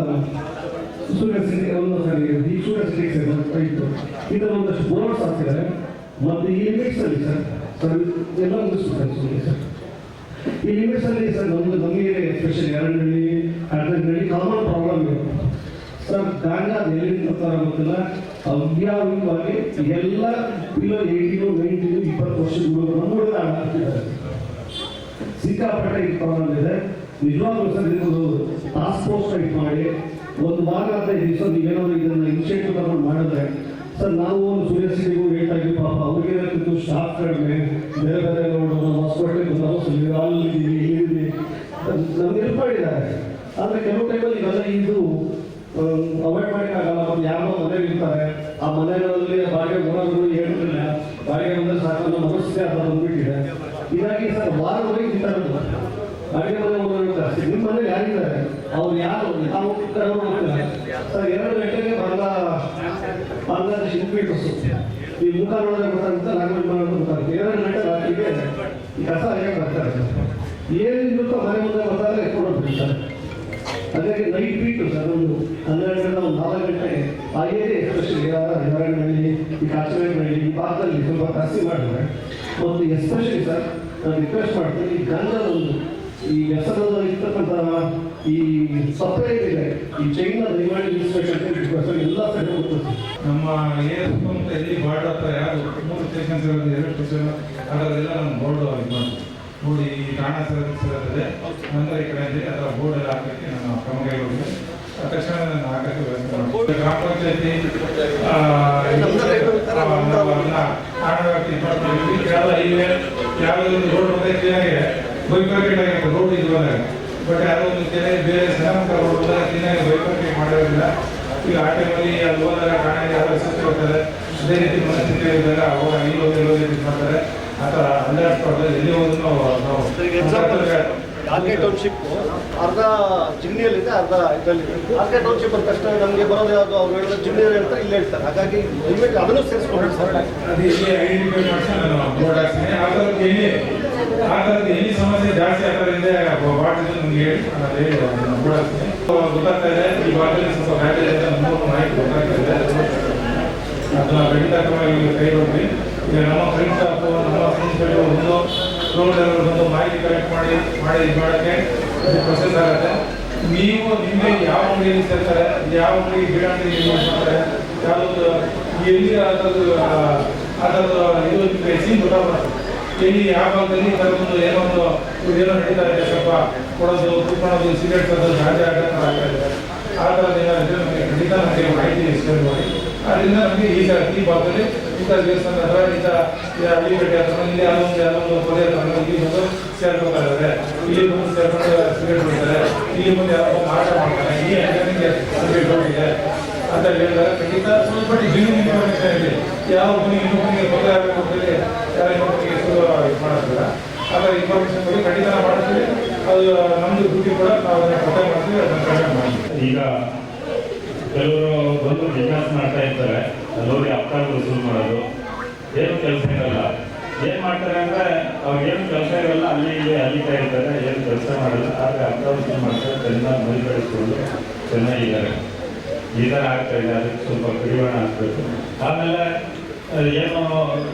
ಸೂರ್ಯ ಸಿಟಿ ಒಂದು ಸರಿ ಈ ಸೂರ್ಯ ಸಿಟಿಗೆ ಸೇರುತ್ತೆ ಇತ್ತು ಇದನ್ನು ಒಂದಷ್ಟು ಬೋರ್ಡ್ಸ್ ಹಾಕ್ತಿದ್ದಾರೆ ಮತ್ತು ಈ ಲಿಮಿಟ್ಸ್ ಅಲ್ಲಿ ಸರ್ ಸರ್ ಎಲ್ಲ ಒಂದು ಸುಮ್ಮನೆ ಸರ್ ಈ ಲಿಮಿಟ್ಸ್ ಅಲ್ಲಿ ಸರ್ ನಮ್ದು ನಮಗೆ ಎಸ್ಪೆಷಲಿ ಎರಡನೇ ಹದಿನೈದರಲ್ಲಿ ಕಾಮನ್ ಪ್ರಾಬ್ಲಮ್ ಇದೆ. ಸರ್ ಗಾಂಜಾ ಎಲ್ಲಿಂದ ಬರ್ತಾರ ಗೊತ್ತಿಲ್ಲ. ಅವ್ಯಾವಿಕವಾಗಿ ಎಲ್ಲ ಬಿಲೋ ಏಯ್ಟೀನು ನೈನ್ಟೀನು ಇಪ್ಪತ್ತು ವರ್ಷದ ಹುಡುಗರು ನಮ್ಮ ಹುಡುಗ ಆಗ್ತಿದ್ದಾರೆ. ಸಿಕ್ಕಾಪಟ್ಟೆ ಇದೆ ನಿಜವಾಗ್ಲೂ ಟಾಸ್ಕ್ ಫೋರ್ಸ್ ಮಾಡಿ ಒಂದು ವಾರ ಹದಿನೈದು ದಿವಸ ನೀವೇನಾದ್ರು ಇದನ್ನ ಇನಿಷಿಯೇಟಿವ್ ತಗೊಂಡು ಮಾಡಿದ್ರೆ, ಸರ್, ನಾವು ಒಂದು ಸೂರ್ಯ ಸಿಟಿಗೂ ಲೇಟ್ ಆಗಿ ಪಾಪ ಅವ್ರಿಗೆ ಏನಾಗ್ತಿತ್ತು? ಸ್ಟಾಫ್ ಕಡಿಮೆ, ಬೇರೆ ಬೇರೆ ನೋಡೋಣ ಹಾಸ್ಪಿಟ್ಲಿಗೆ ನಾವು ಅಲ್ಲಿ ಇಲ್ಲಿದ್ದೀವಿ ಇದ್ದಾರೆ ಆದರೆ ಕೆಲವು ಟೈಮಲ್ಲಿ ಇವೆಲ್ಲ ಇದು ಅವಾಯ್ಡ್ ಮಾಡೋಕ್ಕಾಗಲ್ಲ ಮತ್ತು ಯಾರೋ ಮನೇಲಿ ಇರ್ತಾರೆ. ಆ ಮನೆಗಳಲ್ಲಿ ಬಾಡಿಗೆ ಓನರ್ಗಳು ಹೇಳಿರಲಿಲ್ಲ ಬಾಡಿಗೆ ಬಂದರೆ ಸಾಕು ಮನಸ್ಥಿತಿ ಅದು ಬಂದ್ಬಿಟ್ಟಿದೆ. ಹೀಗಾಗಿ ಸರ್ ವಾರವರೆಗೆ ಥರದ್ದು ಬಾಡಿಗೆ ಮನೆ ಓನರ್ ನಿಮ್ಮ ಮನೆ ಯಾರಿದ್ದಾರೆ? ಅವ್ರು ಯಾರು? ನಾವು ಸರ್, ಎರಡು ಗಂಟೆಗೆ ಬಾಂಗ್ಲ ಬಾಂಗ್ಲಾದೇಶ್ ಇನ್ಫೀಟರ್ಸು ಈ ಮುಖ ನೋಡಿದ್ರೆ ಗೊತ್ತಾಗುತ್ತೆ ಲ್ಯಾಂಗ್ವೇಜ್ ಮಾಡೋದು ಗೊತ್ತಾಗುತ್ತೆ ಎರಡು ಗಂಟೆ ರಾತ್ರಿಗೆ ಕಸ ಹೇಗೆ ಬರ್ತಾರೆ ಏನಿದ್ರು ಮನೆ ಮುಂದೆ ಅದೇ ನೈಟ್ ಬೀಟು ಸರ್, ಒಂದು ಹನ್ನೆರಡರಿಂದ ಒಂದು ನಾಲ್ಕು ಗಂಟೆ ಆ ಏರಿಯಾ ಎಸ್ಪೆಷಲಿ ನಾರಾಯಣಹಳ್ಳಿ ಈ ಕಾಚನಹಳ್ಳಿ ಈ ಭಾಗದಲ್ಲಿ ಸ್ವಲ್ಪ ಜಾಸ್ತಿ ಮಾಡಿದ್ರೆ, ಒಂದು ಎಸ್ಪೆಷಲಿ ಸರ್ ನಾನು ರಿಕ್ವೆಸ್ಟ್ ಮಾಡ್ತೀನಿ, ಈ ಗಂಧದ ಒಂದು, ಈ ಹೆಸರಲ್ಲಿ ಇರ್ತಕ್ಕಂಥ ಈ ಸಪ್ಲೈ ಇದೆ ಈ ಚೈನ್ನ ದಯಮಾಡಿ ರಿಕ್ವೆಸ್ಟ್ ಎಲ್ಲ ಕಡೆ ಹೋಗ್ತದೆ ನಮ್ಮ ಏರಿಯಾ ಸುತ್ತಮುತ್ತ ಎಲ್ಲಿ ಬಾರ್ಡರ್ ಹತ್ರ ಯಾರು ಮೂರು ಸ್ಟೇಷನ್ಸ್ ಇರೋದು ಎರಡು ಸ್ಟೇಷನ್ ಅದರಲ್ಲೆಲ್ಲ ನಮ್ಮ ಬೋರ್ಡ್ ಇದು ಮಾಡಿ ಬೋರ್ಡ್ ಈ ಸರ್ವಿಸ್ ಇರ್ತದೆ ನಂತರ ಈ ಕಡೆ ಇದೆ. ಅದರ ಬೋರ್ಡ್ ಎಲ್ಲ ಹಾಕಕ್ಕೆ ನಾನು ಕ್ರಮ ಕೈಗೊಂಡಿದ್ದೆ ತಕ್ಷಣ ನಾನು ಹಾಕಕ್ಕೆ ವ್ಯವಸ್ಥೆ ಮಾಡಿ ಗ್ರಾಮ ಪಂಚಾಯತಿ ಕೇರಳ ಹೈವೇ ಯಾವುದೋ ಒಂದು ರೋಡ್ ಬಂದ್ರೆ ಕ್ಲೀನಾಗಿದೆ. ಬೈಪಾರ್ಕೆಟ್ ಆಗಿರುತ್ತೆ. ರೋಡ್ ಇದು ಬಂದಾಗ. ಬಟ್ ಯಾವುದೋ ಒಂದು ಕೆರೆ, ಬೇರೆ ಸಣ್ಣಪುಟ್ಟ ರೋಡ್ ಬಂದಾಗ ಕ್ಲೀನಾಗಿ ಬೈಪಾರ್ಕೆಟ್ ಮಾಡಿರೋದಿಲ್ಲ. ಈಗ ಆ ಟೈಮಲ್ಲಿ ಅಲ್ಲಿ ಹೋದಾಗ ಠಾಣೆಗೆ ಯಾರು ಸುತ್ತ ಹೋಗ್ತಾರೆ. ಅದೇ ರೀತಿ ಮನಸ್ಥಿತಿ ಇದ್ದಾಗ ಅವಾಗ ಇಲ್ಲಿ ಹೋಗಿ ಇಲ್ಲಿ ಹೋಗಿ ಇದು ಮಾಡ್ತಾರೆ ಆ ಥರ ಅಲ್ಲಾಡ್ಸ್ಬಾರ್ದು ಎಲ್ಲಿ ಹೋದ್ರು ನಾವು ನಾವು ಎಕ್ಸಾಂಪಲ್ ಆರ್ಕೆ ಟೌನ್ಶಿಪ್. ಅರ್ಧ ಇದೆ ಅರ್ಧ ಇದರಲ್ಲಿ ಆರ್ಕೆ ಟೌನ್ಶಿಪ್ ಅಂತ ತಕ್ಷಣ ನಮಗೆ ಬರೋದು ಯಾವುದು? ಅವ್ರು ಹೇಳಿದ್ರೆ ಜಿಮ್ನಿಯಲ್ ಅಂತ ಇಲ್ಲಿ ಹೇಳ್ತಾರೆ. ಹಾಗಾಗಿ ದಯವಿಟ್ಟು ಅದನ್ನು ಸೇರಿಸ್ಕೊಂಡು ಸರ್. ಆ ಥರದ್ದು ಎಲ್ಲಿ ಸಮಸ್ಯೆ ಜಾಸ್ತಿ ಆಗ್ತಾರೆ ಇದೆ ನಮ್ಗೆ ಹೇಳಿ ಈ ಭಾಗದಲ್ಲಿ ಸ್ವಲ್ಪ ಬ್ಯಾಟರಿ ಮಾಹಿತಿ ಗೊತ್ತಾಗ್ತಾ ಅದನ್ನ ಖಂಡಿತವಾಗಿ ಕೈಗೊಳ್ಳಿ. ಈಗ ನಮ್ಮ ಫ್ರೆಂಡ್ಸ್ ನಮ್ಮ ಫ್ರೆಂಡ್ಸ್ಗಳು ಒಂದು ರೋಡ್ ಒಂದು ಮಾಹಿತಿ ಕಲೆಕ್ಟ್ ಮಾಡಿ ಮಾಡಿ ಇದು ಮಾಡೋಕ್ಕೆ ಇದು ಪ್ರೊಸೆಸ್ ಆಗುತ್ತೆ. ನೀವು ನಿಮಗೆ ಯಾವ ಅಂಗಡಿಯಲ್ಲಿ ಸೇರ್ತಾರೆ, ಯಾವ ಅಂಗಡಿ ಗಿಡ ಅಂಗಡಿ ಯೂಸ್ ಮಾಡ್ತಾರೆ ಯಾವುದು ಎಲ್ಲಿ ಅದರದ್ದು ಅದರದ್ದು ಇದು ನಿಮಗೆ ಸೀನ್ ಗೊತ್ತಾಗ್ಬಾರ್ದು ಎಲ್ಲಿ ಯಾವ ಭಾಗದಲ್ಲಿ ಥರದೊಂದು ಏನೋ ಒಂದು, ಏನೋ ನಡೀತಾ ಇದೆ ಸ್ವಲ್ಪ ಕೊಡೋದು, ಕುತ್ಕೊಳ್ಳೋದು ಸಿಗರೇಟ್ ತರೋದು, ಗಾಂಜಾ ಆಗೋ ಥರ ಆಗ್ತಾ ಇದೆ ಆ ಥರದ್ದು ಏನಾದರೂ ನಮಗೆ ಖಂಡಿತ ನಮಗೆ ಮಾಹಿತಿ ಎಕ್ಸ್ಪ್ಲೇನ್ ಮಾಡಿ. ಅದರಿಂದ ನಮಗೆ ಈಗ ಈ ಭಾಗದಲ್ಲಿ ಇಂಥ ದೇವಸ್ಥಾನ ಹತ್ರ ಇಂಥ ಹಳ್ಳಿಪೇಟೆ ಹತ್ರ ಇಲ್ಲಿ ಅಲ್ಲೊಂದು ಅಲ್ಲೊಂದು ಕೊಲೆ ಇಲ್ಲಿ ಬಂದು ಸೇರ್ಕೊಳ್ತಾರೆ. ಇಲ್ಲಿ ಬಂದು ಸೇರ್ಕೊಂಡು ಸಿಗರೇಟ್ ಬಿಡ್ತಾರೆ ಇಲ್ಲಿ ಮುಂದೆ ಯಾರೋ ಮಾರಾಟ ಮಾಡ್ತಾರೆ. ಈ ಅಂಗಡಿಗೆ ಸಿಗರೇಟ್ ಹೋಗಿದೆ ಅಂತ ಹೇಳಿದಾಗ ಖಂಡಿತ ಸ್ವಲ್ಪ ಜೀವನ ಇದೆ ಯಾವ ಮನೆ ಇನ್ನೊಬ್ಬನಿಗೆ ತೊಂದರೆ ಆಗಬೇಕು ಯಾರ ಇನ್ನೊಬ್ಬನಿಗೆ ಇದು ಮಾಡೋದಿಲ್ಲ. ಆದರೆ ಇನ್ಫಾರ್ಮೇಷನ್ ಬಗ್ಗೆ ಖಂಡಿತ ಮಾಡ್ತೀವಿ. ಅದು ನಮ್ಮದು ಡ್ಯೂಟಿ ಕೂಡ ನಾವು ಅದನ್ನು ಮಾಡ್ತೀವಿ. ಅದನ್ನು ಕಡಿಮೆ ಮಾಡ್ತೀವಿ. ಈಗ ಕೆಲವರು ಬಂದು ಬಿಸ್ನೆಸ್ ಮಾಡ್ತಾ ಇರ್ತಾರೆ. ಅಲ್ಲೋಗಿ ಅಪ್ರಾಧ ವಸೂಲ್ ಮಾಡೋದು. ಏನು ಕೆಲಸ ಇರಲ್ಲ. ಏನು ಮಾಡ್ತಾರೆ ಅಂದ್ರೆ ಅವ್ರಿಗೆ ಏನು ಕೆಲಸ ಇರಲ್ಲ, ಅಲ್ಲಿ ಇಲ್ಲಿ ಅಲ್ಲಿತಾ ಇರ್ತಾರೆ. ಏನು ಕೆಲಸ ಮಾಡಲ್ಲ. ಆದ್ರೆ ಅಪ್ರಾಧ ವಸೂಲ್ ಮಾಡ್ತಾರೆ. ಚೆನ್ನಾಗಿ ಮೈ ಬೆಳೆಸ್ಕೊಂಡು ಚೆನ್ನಾಗಿದ್ದಾರೆ. ಈ ಥರ ಆಗ್ತಾ ಇದೆ. ಅದಕ್ಕೆ ಸ್ವಲ್ಪ ಕಡಿವಾಣ ಹಾಕ್ಬೇಕು. ಆಮೇಲೆ ಏನು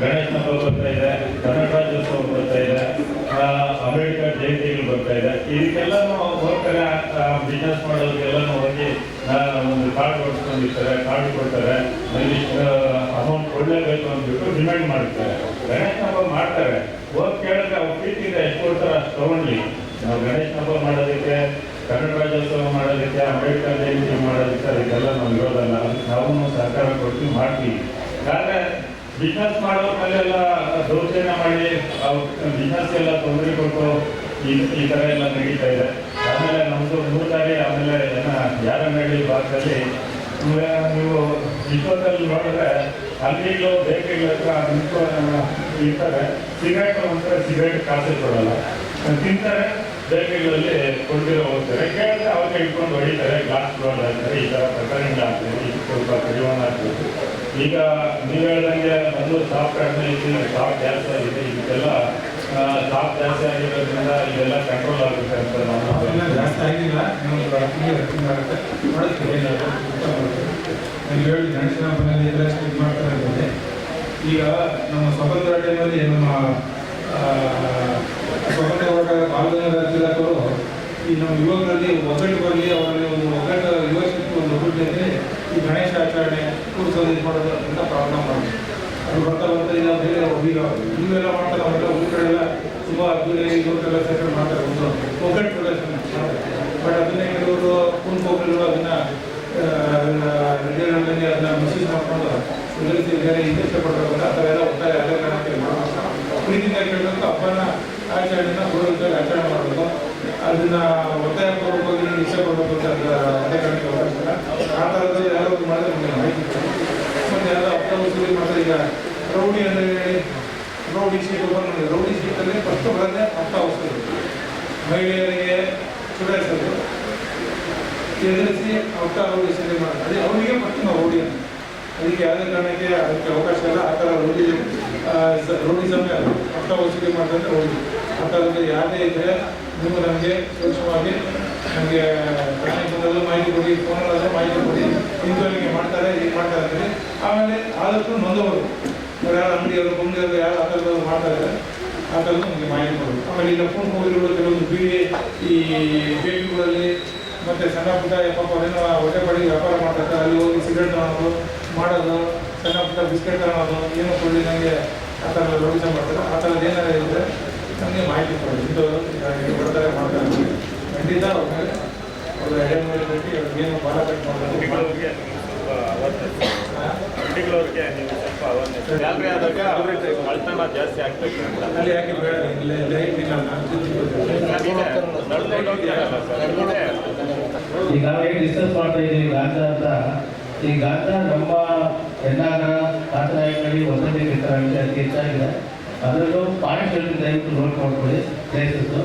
ಗಣೇಶನ ಹಬ್ಬ ಬರ್ತಾ ಇದೆ ಕನ್ನಡ ರಾಜ್ಯೋತ್ಸವ ಬರ್ತಾ ಇದೆ ಅಂಬೇಡ್ಕರ್ ಜಯಂತಿಗಳು ಬರ್ತಾ ಇದೆ. ಇದಕ್ಕೆಲ್ಲನೂ ಹೋಗ್ತಾರೆ ಬಿಸ್ನೆಸ್ ಮಾಡೋದಕ್ಕೆಲ್ಲನೂ ಹೋಗಿ ಒಂದು ಕಾರ್ಡ್ ಕೊಡ್ಸ್ಕೊಂಡಿರ್ತಾರೆ, ಕಾರ್ಡ್ ಕೊಡ್ತಾರೆ. ಇಷ್ಟು ಅಮೌಂಟ್ ಕೊಡಲೇಬೇಕು ಅಂದ್ಬಿಟ್ಟು ಡಿಮ್ಯಾಂಡ್ ಮಾಡ್ತಾರೆ ಗಣೇಶ ಹಬ್ಬ ಮಾಡ್ತಾರೆ. ಹೋಗಿ ಕೇಳಿದ್ರೆ ಅವ್ರು ಪ್ರೀತಿಯಿಂದ ಎಷ್ಟು ಕೊಡ್ತಾರೆ ಅಷ್ಟು ತಗೊಂಡ್ಲಿ. ನಾವು ಗಣೇಶ ಹಬ್ಬ ಮಾಡೋದಕ್ಕೆ, ಕನ್ನಡ ರಾಜ್ಯೋತ್ಸವ ಮಾಡೋದಕ್ಕೆ, ಅಂಬೇಡ್ಕರ್ ಜಯಂತಿ ಮಾಡೋದಕ್ಕೆ ಅದಕ್ಕೆಲ್ಲ ನಾವು ಇರೋದಲ್ಲ. ನಾವು ಸಹಕಾರ ಕೊಡ್ತೀವಿ ಮಾಡ್ತೀವಿ. ಆದರೆ ಬಿಸ್ನೆಸ್ ಮಾಡೋಕ್ಕಲ್ಲೆಲ್ಲ ಮೇಲೆಲ್ಲ ಮಾಡಿ ಮಾಡಿ ಬಿಸ್ನೆಸ್ ಎಲ್ಲ ತೊಂದರೆ ಕೊಟ್ಟು ಈ ಈ ಥರ ಎಲ್ಲ ನಡೀತಾ ಇದೆ. ಆಮೇಲೆ ನಮ್ಮದು ಮೂರ್ದಾರಿ ಆಮೇಲೆ ಏನ ಹೇಳಿ ಭಾಗದಲ್ಲಿ ನೀವು ವಿಶ್ವದಲ್ಲಿ ನೋಡಿದ್ರೆ ಅಂಗಡಿಗಳು ಬೇಕರಿಗಳ ಹತ್ರ ಇರ್ತಾರೆ. ಸಿಗರೇಟ್ ಅಂದ್ರೆ ಸಿಗರೇಟ್ ಕಾಸು ಕೊಡಲ್ಲ. ತಿಂತಾರೆ ಬೇಕರಿಗಳಲ್ಲಿ ಕೊಂಡಿರೋ ಹೋಗ್ತಾರೆ. ಕೇಳಿದ್ರೆ ಅವ್ರಿಗೆ ಇಟ್ಕೊಂಡು ಹೊಡಿತಾರೆ ಗ್ಲಾಸ್ ಬ್ರೋಡ್ ಆಗ್ತಾರೆ ಈ ಥರ ಪ್ರಕರಣ ಇದು ಸ್ವಲ್ಪ ಕಡಿವಾಣ ಆಗ್ತದೆ. ಈಗ ನೀವು ಹೇಳ್ದಂಗೆ ಒಂದು ಸಾಫ್ಟ್ವೇರ್ ಇದೆ ಸಾಫ್ಟ್ ಕೆಲಸ ಆಗಿದೆ ಇದಕ್ಕೆಲ್ಲ ಸಾಫ್ಟ್ ಜಾಸ್ತಿ ಆಗಿರೋದ್ರಿಂದ ಇದೆಲ್ಲ ಕಂಟ್ರೋಲ್ ಆಗುತ್ತೆ ಅಂತ ನಾನು ಜಾಸ್ತಿ ಆಗಿಲ್ಲ ಇನ್ನೊಂದು ರಕ್ಷಣೆ ಆಗುತ್ತೆ. ಏನಾದ್ರು ಊಟ ನಾನು ಹೇಳಿ ಗಣೇಶನ ಹಬ್ಬದಲ್ಲಿ ಎಲ್ಲ ಇದು ಅಂತಂದ್ರೆ ಈಗ ನಮ್ಮ ಸ್ವತಂತ್ರ ಟೈಮಲ್ಲಿ ನಮ್ಮ ಆ, ಸ್ವತಂತ್ರ ಹೋರಾಟ ಬಾಲಗಂಗಾಧರ ತಿಲಕರು ಈ ನಮ್ಮ ಯುವಕರಲ್ಲಿ ಒಗ್ಗಟ್ಟು ಬರಲಿ ಅವರಲ್ಲಿ ಒಂದು ಒಗ್ಗಟ್ಟು ಯುವ ಶಕ್ತಿ ಒಂದು ಒಗ್ಗಟ್ಟಿದ್ರೆ ಈ ಗಣೇಶ ಆಚರಣೆ ಕೂರಿಸೋದು ಇದು ಮಾಡೋದು ಅಂತ ಪ್ರಾರಂಭ ಮಾಡಿದ್ರು. ಬರ್ತಾ ಬರ್ತಾ ಇಲ್ಲ ಬೇರೆ ಈಗ ನೀವೆಲ್ಲ ಮಾಡ್ತಾರೆ ಅವೆಲ್ಲ ಊರುಗಳೆಲ್ಲ ಎಲ್ಲ ತುಂಬ ಅದ್ದೂರಿ ಇವ್ರಿಗೆಲ್ಲ ಸೇರ್ಕೊಂಡು ಮಾಡ್ತಾರೆ ಒಂದು ಒಗ್ಗಟ್ಟು ಪ್ರದರ್ಶನ ಬಟ್ ಅದನ್ನೇ ಕೆಲವರು ಕುಂಕೋಗಲು ಅದನ್ನ ರೆಡಿಯಲ್ಲಿ ಅದನ್ನ ಮಿಸ್ಯೂಸ್ ಮಾಡ್ಕೊಂಡು ಬದಲಿಸಿ ಬೇರೆ ಇಂಟ್ರೆಸ್ಟ್ ಪಡ್ತಾರೆ ಆ ಥರ ಎಲ್ಲ ಒಟ್ಟಾರೆ ಅದೇ ಕಾರಣಕ್ಕೆ ಮಾಡಬೇಕು ಪ್ರೀತಿಯಿಂದ ಕೇಳಬೇಕು ಹಬ್ಬನ ಆಚರಣೆನ ಪೂರ್ವಕವಾಗಿ ಆಚರಣೆ ಮಾಡಬೇಕು. ಅದನ್ನ ಒತ್ತಾಯ ಪೂರ್ವಕವಾಗಿ ಇಷ್ಟಪಡಬೇಕು ಅಂತ ಅದೇ ಕಾರಣಕ್ಕೆ ಇಲ್ಲ ಆ ಥರದಲ್ಲಿ ಮಾಡಿದ್ರೆ ನಮಗೆ ಮಾಹಿತಿ ಮತ್ತು ಯಾರು ವಸೂಲಿ ಮಾಡ್ತಾರೆ ಈಗ ರೌಡಿ ಅಂದರೆ ರೌಡಿ ಶೀಟ್ ಓಪನ್ ರೌಡಿ ಶೀಟಲ್ಲಿ ಫಸ್ಟ್ ಬರೋದೇ ಅರ್ಥ ವಸೂಲಿ ಮಹಿಳೆಯರಿಗೆ ಚುಡಾಯಿಸೋದು ಎದುರಿಸಿ ಅಪ್ಪ ರೌಡಿ ಸೇವೆ ಮಾಡೋದು ಅದೇ ಅವರಿಗೆ ಫಸ್ಟ್ ನಾವು ರೌಡಿ ಅಂತ. ಅದಕ್ಕೆ ಯಾವುದೇ ಕಾರಣಕ್ಕೆ ಅದಕ್ಕೆ ಅವಕಾಶ ಇಲ್ಲ. ಆ ಥರ ರೌಡಿ ರೌಡಿ ಸಮಯ ಅರ್ಥ ವಸೂಲಿ ಮಾಡ್ತಾರೆ ರೌಡಿ. ಆ ಥರದ್ದು ಯಾವುದೇ ಇದ್ದರೆ ನೀವು ನಮಗೆ ಸೂಕ್ಷ್ಮವಾಗಿ ನಮಗೆ ಪ್ರಾಣಿ ಮಾಹಿತಿ ಕೊಡಿ ಫೋನ್ಗಳಲ್ಲೂ ಮಾಹಿತಿ ಕೊಡಿ, ಇಂಥವರಿಗೆ ಮಾಡ್ತಾರೆ, ಹೀಗೆ ಮಾಡ್ತಾ ಅಂತೇಳಿ ಆಮೇಲೆ ಆದಷ್ಟು ನೊಂದವರು ಯಾರು ಅಂಗಡಿಯವರು ಬಂದಿಯವರು ಯಾರು ಆ ಥರದ್ದು ಮಾಡ್ತಾ ಇದ್ದಾರೆ. ಆ ಥರದ್ದು ನಮಗೆ ಮಾಹಿತಿ ಕೊಡೋದು. ಆಮೇಲೆ ಈಗ ಫೋನ್ ಹೋಗಿರೋದು ಕೆಲವೊಂದು ಬೀಡಿ, ಈ ಬೇಬಿಗಳಲ್ಲಿ ಮತ್ತು ಸಣ್ಣ ಪುಟ್ಟ ಪಾಪ ಏನೋ ಹೊಟ್ಟೆ ಪಡಿ ವ್ಯಾಪಾರ ಮಾಡ್ತಾರೆ ಅಲ್ಲಿ ಹೋಗಿ ಸಿಗರೇಟ್ ತಗೊಳೋದು, ಮಾಡೋದು, ಸಣ್ಣ ಪುಟ್ಟ ಬಿಸ್ಕೆಟ್ ತಗೊಳೋದು, ಏನೋ ಕೊಡಲಿ ನನಗೆ ಆ ಥರ ಲೋಡಿಸ ಮಾಡ್ತಾರೆ. ಆ ಥರದ್ದು ಏನಾದ್ರು ಇದ್ದರೆ ನಮಗೆ ಮಾಹಿತಿ ಕೊಡೋದು. ಇಂಥವ್ರು ಬರ್ತಾರೆ ಮಾಡ್ತಾರೆ ಅವ್ರ ಎಡೆ ಮೇಲೆ ಕೊಟ್ಟು ಅವ್ರಿಗೆ ಏನು ಬಾಲ ಕಟ್ ಮಾಡಬೇಕು ಅಂಗಡಿಗಳವ್ರಿಗೆ ನೀವು ಸ್ವಲ್ಪ ಅವೇರ್ನೆಸ್ ಗ್ಯಾಲರಿ ಆದಾಗ ಅಳ್ತನ ಜಾಸ್ತಿ ಆಗ್ಬೇಕು ಅಂತ. ಅಲ್ಲಿ ಯಾಕೆ ಬೇಡ? ಇಲ್ಲೇ ಲೈಟ್ ಇಲ್ಲ ನಡ್ಕೊಂಡು ಹೋಗ್ತಾರಲ್ಲ ಸರ್ ಈಗ ನಾವೇನು ಡಿಸ್ಕಸ್ ಮಾಡ್ತಾ ಇದ್ದೀವಿ ಗಾಂಜಾ ಅಂತ. ಈ ಗಾಂಜಾ ನಮ್ಮ ಎನ್ನಾಗ ಕಾಟರಾಯಕಡಿ ವಸತಿ ಕ್ಷೇತ್ರಗಳಲ್ಲಿ ಅತಿ ಹೆಚ್ಚಾಗಿದೆ. ಅದರಲ್ಲೂ ಪಾಯಿಂಟ್ ದಯವಿಟ್ಟು ನೋಟ್ ಮಾಡ್ಕೊಳ್ಳಿ. ಪ್ಲೇಸಸ್ಸು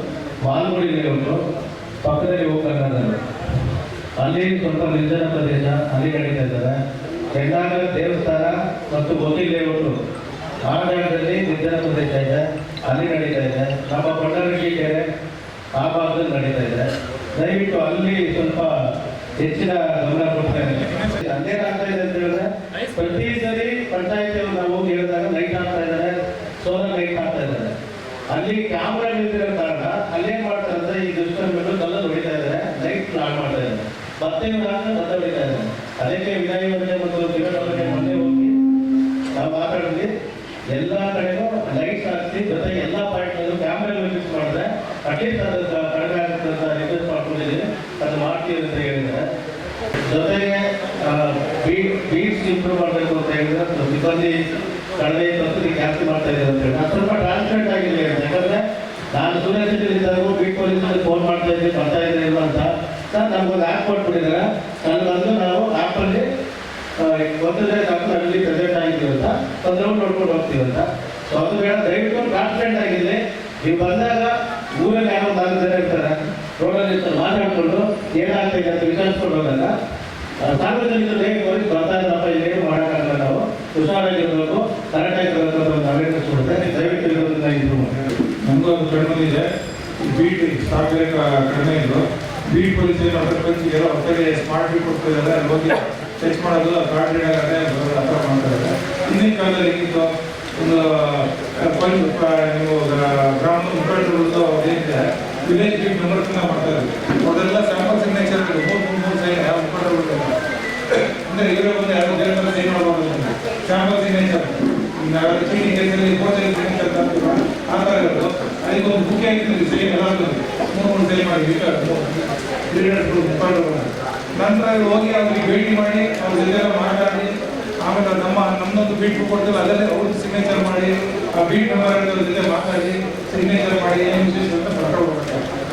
ಮಾಲ್ಗುಡಿ ಲೇಔಟು ಪಕ್ಕದಲ್ಲಿ ಹೋಗ್ಬೇಕಾದ್ರೆ ಅಲ್ಲಿ ಸ್ವಲ್ಪ ನಿರ್ಜನ ಪ್ರದೇಶ, ಅಲ್ಲಿ ನಡೀತಾ ಇದ್ದಾರೆ ಎನ್ನಾಗ ದೇವಸ್ಥಾನ ಮತ್ತು ಗೋತಿ ಲೇಔಟು. ಆ ಜಾಗದಲ್ಲಿ ನಿರ್ಜನ ಪ್ರದೇಶ ಇದೆ. ಅಲ್ಲಿ ನಡೀತಾ ಇದೆ. ನಮ್ಮ ಕೊಂಡರಗಿ ಕೆರೆ ಆ ಭಾಗದಲ್ಲಿ ನಡೀತಾ ಇದೆ. ದಯವಿಟ್ಟು ಅಲ್ಲಿ ಸ್ವಲ್ಪ ಹೆಚ್ಚಿನ ಗಮನ ಕೊಡ್ತಾ ಇದೆ ಅಲ್ಲೇನಾಗ್ತಾ ಇದೆ ಅಂತ ಹೇಳಿದ್ರೆ ಪ್ರತಿ ಸರಿ ಪಂಚಾಯತಿ ನಾವು ಹೋಗಿ ಹೇಳಿದಾಗ ಲೈಟ್ ಹಾಕ್ತಾ ಇದ್ದಾರೆ ಸೋಲಾರ್ ಲೈಟ್ ಹಾಕ್ತಾ ಇದ್ದಾರೆ ಅಲ್ಲಿ ಕ್ಯಾಮ್ರಾ ನಿಂತಿರೋ ಕಾರಣ ಅಲ್ಲೇನ್ ಮಾಡ್ತಾರೆ ಅಂದ್ರೆ ಈ ದುಷ್ಕರ್ಮಿಗಳು ಕಲ್ಲಲ್ಲಿ ಹೊಡಿತಾ ಇದ್ದಾರೆ ಲೈಟ್ ಆನ್ ಮಾಡ್ತಾ ಇದ್ದಾರೆ ಮತ್ತೆ ಇವ್ರು ಹಾಕಿ ಮತ್ತೆ ಹೊಡಿತಾ ಇದ್ದಾರೆ ಅದಕ್ಕೆ ವಿನಯವಂತೆ ಮತ್ತು ದಿನದೊಳಗೆ ಮೊನ್ನೆ ಹೋಗಿ ನಾವು ಮಾತಾಡಿದ್ವಿ ಎಲ್ಲ ಕಡೆನೂ ಲೈಟ್ಸ್ ಹಾಕಿಸಿ ಜೊತೆಗೆ ಎಲ್ಲ ಪಾಯಿಂಟ್ನಲ್ಲೂ ಕ್ಯಾಮ್ರಾ ಫಿಕ್ಸ್ ಮಾಡಿದ್ರೆ ಅಟ್ಲೀಸ್ಟ್ ಅದು ಕಡಿಮೆ ಆಗುತ್ತೆ ಅಂತ ರಿಕ್ವೆಸ್ಟ್ ಮಾಡ್ಕೊಂಡಿದ್ದೀವಿ ಅದು ಮಾಡ್ತೀವಿ ಅಂತ ಹೇಳಿದ್ದಾರೆ ಜೊತೆಗೆ ಬೀಟ್ಸ್ ಇಂಪ್ರೂವ್ ಮಾಡಬೇಕು ಅಂತ ಹೇಳಿದ್ರೆ ಸಿಬ್ಬಂದಿ ಕಳೆದ ವಸತಿ ಜಾಸ್ತಿ ಮಾಡ್ತಾ ಇದ್ದಾರೆ ಅಂತ ಹೇಳಿ. ಅದು ಸ್ವಲ್ಪ ಟ್ರಾನ್ಸ್ಪರೆಂಟ್ ಆಗಿಲ್ಲ ಯಾಕಂದ್ರೆ ನಾನು ಸುರೇಶ್ ಇದ್ದಾಗೂ ಬೀಟ್ ಪೊಲೀಸಲ್ಲಿ ಫೋನ್ ಮಾಡ್ತಾ ಇದ್ದೀನಿ ಬರ್ತಾ ಇದ್ದೀನಿ ಇಲ್ಲ ಅಂತ. ಸರ್, ನಮ್ಗೊಂದು ಆ್ಯಪ್ ಕೊಟ್ಬಿಟ್ಟಿದ್ದಾರೆ. ನಾನು ಬಂದು ನಾವು ಆ್ಯಪಲ್ಲಿ ಒಂದು ದಿನ ಡಾಕ್ಟರ್ ಅಲ್ಲಿ ಪ್ರೆಸೆಂಟ್ ಆಗಿದ್ದೀವಿ ಅಂತ, ಒಂದು ನೋಡ್ಕೊಂಡು ಹೋಗ್ತೀವಿ ಅಂತ. ಸೊ ಅದು ಬೇಡ, ದಯವಿಟ್ಟು ಟ್ರಾನ್ಸ್ಪರೆಂಟ್ ಆಗಿದೆ ನೀವು ಬಂದಾಗ ಊರಲ್ಲಿ ಯಾರೊಂದು ನಾಲ್ಕು ಜನ ಇರ್ತಾರೆ ರೋಡಲ್ಲಿ ಮಾತಾಡ್ಕೊಂಡು ಏನಾಗ್ತಾ ಇದೆ ಅಂತ ವಿಚಾರಿಸ್ಕೊಂಡು ಹೋಗಲ್ಲ. ಸಾರ್ವಜನಿಕರು ಹೇಗೆ ಹೋಗಿ ಬರ್ತಾ ಇದ್ದಪ್ಪ ಇಲ್ಲೇನು ಮಾಡೋಕ್ಕಾಗಲ್ಲ ನಾವು? ಹುಷಾರಾಗಿರ್ಬೇಕು ಕರೆಕ್ಟಾಗಿರ್ಬೇಕು ಅಂತ ನೀವು ದಯವಿಟ್ಟು ಇರೋದ್ರಿಂದ ಇದು ನಮಗೂ ಒಂದು ಕಣ್ಣು ಇದೆ. ಬೀಟ್ ಸ್ಟಾಕ್ ಕಡಿಮೆ ಇದ್ರು ಬೀಟ್ ಪೊಲೀಸ್ ಏನು ಅಡ್ರೆಸ್ ಎಲ್ಲ ಹೊಟ್ಟೆಗೆ ಸ್ಮಾರ್ಟ್ ಬೀಟ್ ಕೊಡ್ತಿದ್ದಾರೆ ಅಲ್ಲಿ ಹೋಗಿ ಚೆಕ್ ಮಾಡೋದು ಕಾರ್ಡ್ ರೀಡ್ ಆಗದೆ ಆ ಥರ ಮಾಡ್ತಾ ಹಿಂದಿನ ಕಾಲದಲ್ಲಿ ಹೇಗಿತ್ತು? ಒಂದು ಪೊಲೀಸ್ ನೀವು ಗ್ರಾಮ ಮುಖಂಡರದ್ದು ಅದೇನಿದೆ ವಿಲೇಜ್ ಟೀಮ್ ಮೆಂಬರ್ಸ್ ಮಾಡ್ತಾ ಇದ್ದಾರೆ. ಅವರೆಲ್ಲ ಸ್ಯಾಂಪಲ್ ಸಿಗ್ನೇಚರ್ ಮೂರು ಮೂರು ಮೂರು ಸೈನ್ ಯಾವ ಅಂದ್ರೆ ಇವರೇ ಎರಡು ಯಾರು ಬೇರೆ ಥರ ಸೈನ್ ಮಾಡಬಾರ್ದು ಸ್ಯಾಂಪಲ್ ಸಿಗ್ನೇಚರ್ ಆ ಥರ ಇರೋದು. ಅದಕ್ಕೆ ಒಂದು ಬುಕ್ ಹಾಕಿದ್ವಿ ಸೇಮ್ ಎಲ್ಲ ಮೂರು ಮೂರು ಸೈನ್ ಮಾಡಿ ನಂತರ ಹೋಗಿ ಅವ್ರಿಗೆ ಭೇಟಿ ಮಾಡಿ, ಅವ್ರ ಜೊತೆ ಮಾತಾಡಿ, ಆಮೇಲೆ ನಮ್ಮ ನಮ್ಮದೊಂದು ಬೀಟ್ ಕೊಡ್ತೀವಿ ಅದರಲ್ಲಿ ಅವ್ರದ್ದು ಸಿಗ್ನೇಚರ್ ಮಾಡಿ, ಆ ಬೀಟ್ ನಂಬರ್ ಜೊತೆ ಮಾತಾಡಿ ಸಿಗ್ನೇಚರ್ ಮಾಡಿ ವಿಶೇಷ ಅಂತ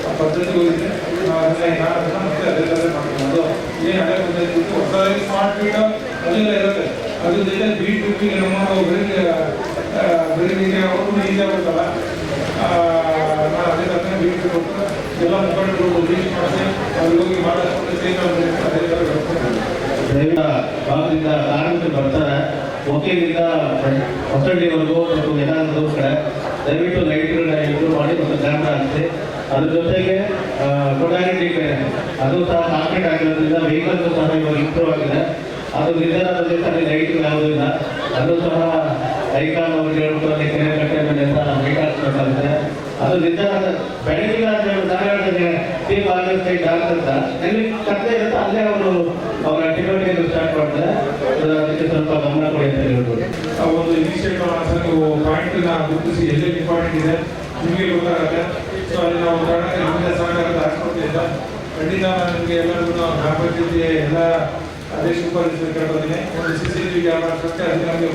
ಆ ಪದ್ಧತಿ ಹೋಗಿದೆ ನಾವು ಅದನ್ನ ನಾನು ಅದನ್ನ ಮತ್ತೆ ಅದೇ ಥರ ಮಾಡ್ಕೊಂಡು ಏನು ಹಳೆ ಪದ್ಧತಿ ಇತ್ತು ಸ್ಮಾರ್ಟ್ ಮೀಟರ್ ಇರುತ್ತೆ ಅದ್ರ ಜೊತೆ ಬೀಟ್ ಬೀಟಿಗೆ ನಮ್ಮ ಬೆಳಿಗ್ಗೆ ಬೆಳಿಗ್ಗೆ ಅವ್ರಿಗೂ ಈಸಿ ಆಗುತ್ತಲ್ಲ ಅದೇ ಥರ ಬಿ ಕೊಟ್ಟು ಎಲ್ಲ ಮುಖಂಡರು ರೀಚ್ ಮಾಡಿಸಿ ಅಲ್ಲಿ ಹೋಗಿ ಮಾತಾಡ್ಕೊಂಡು ಸೇಫ್ ದೈವ ಭಾಗದಿಂದ ಕಾರ್ಮಿಕರು ಬರ್ತಾರೆ ವಕೀಲಿಂದ ಹೊಸಳ್ಳಿವರೆಗೂ ಮತ್ತು ಏನಾದರೂ ಕಡೆ ದಯವಿಟ್ಟು ಲೈಟ್ಗಳನ್ನ ಇಂಪ್ರೂವ್ ಮಾಡಿ ಮತ್ತು ಕ್ಯಾಮ್ರಾ ಹಾಕಿಸಿ. ಅದ್ರ ಜೊತೆಗೆ ಕೊಡಾರಿಟಿ ಅದು ಸಹ ಕಾಂಕ್ರೀಟ್ ಆಗಿರೋದ್ರಿಂದ ವೆಹಿಕಲ್ ಸಹ ಇವಾಗ ಇಂಪ್ರೂವ್ ಆಗಿದೆ. ಅದು ನಿಧಾನದಲ್ಲಿ ಅಲ್ಲಿ ಲೈಟ್ ಯಾವುದೂ ಅದು ಸಹ ಐಕಾನ್ ಅವ್ರಿಗೆ ಹೇಳ್ಬಿಟ್ಟು ಕೆರೆ ಕಟ್ಟೆ ಮೇಲೆ ಲೈಟ್ ಹಾಕ್ಸ್ಬೇಕಾಗುತ್ತೆ. ಅದು ನಿಧಾನ ಬೆಳಗಿನ ಹೇಳ್ತೇನೆ ಟೀಮ್ ಆಗಸ್ಟ್ ಡಾಕ್ಟರ್ ಅಂತ ಎಲ್ಲಿ ಕಟ್ಟೆ ಇರುತ್ತೆ, ಅಲ್ಲೇ ಅವರು ಅವರ ಚಟುವಟಿಕೆ ಸ್ಟಾರ್ಟ್ ಮಾಡ್ತಾರೆ. ಅದಕ್ಕೆ ಸ್ವಲ್ಪ ಗಮನ ಕೊಡಿ ಅಂತ ಹೇಳ್ಬೋದು. ಆ ಒಂದು ಇನಿಷಿಯೇಟಿವ್ ಸರ್ ನೀವು ಪಾಯಿಂಟ್ನ ಗುರುತಿಸಿ ಎಲ್ಲೇ ಇಂಪಾರ್ಟೆಂಟ್ ಇದೆ, ನಿಮಗೆ ಗೊತ್ತಾಗುತ್ತೆ. ಸೊ ಅಲ್ಲಿ ನಾವು ಉದಾಹರಣೆಗೆ ನಿಮ್ಮಿಂದ ಸಹಕಾರದ ಹಾಕ್ಕೊಡ್ತಿದ್ದ ಖಂಡಿತ ನಾನು ನಿಮಗೆ ಎಲ್ಲರಿಗೂ ಗ್ರಾಮ ಎಲ್ಲ ಅದೇ ಸೂಪರ್ ಕೇಳ್ಕೊತೀನಿ ಒಂದು C C T V camera ಅಷ್ಟೇ ಅದಕ್ಕೆ ನಮಗೆ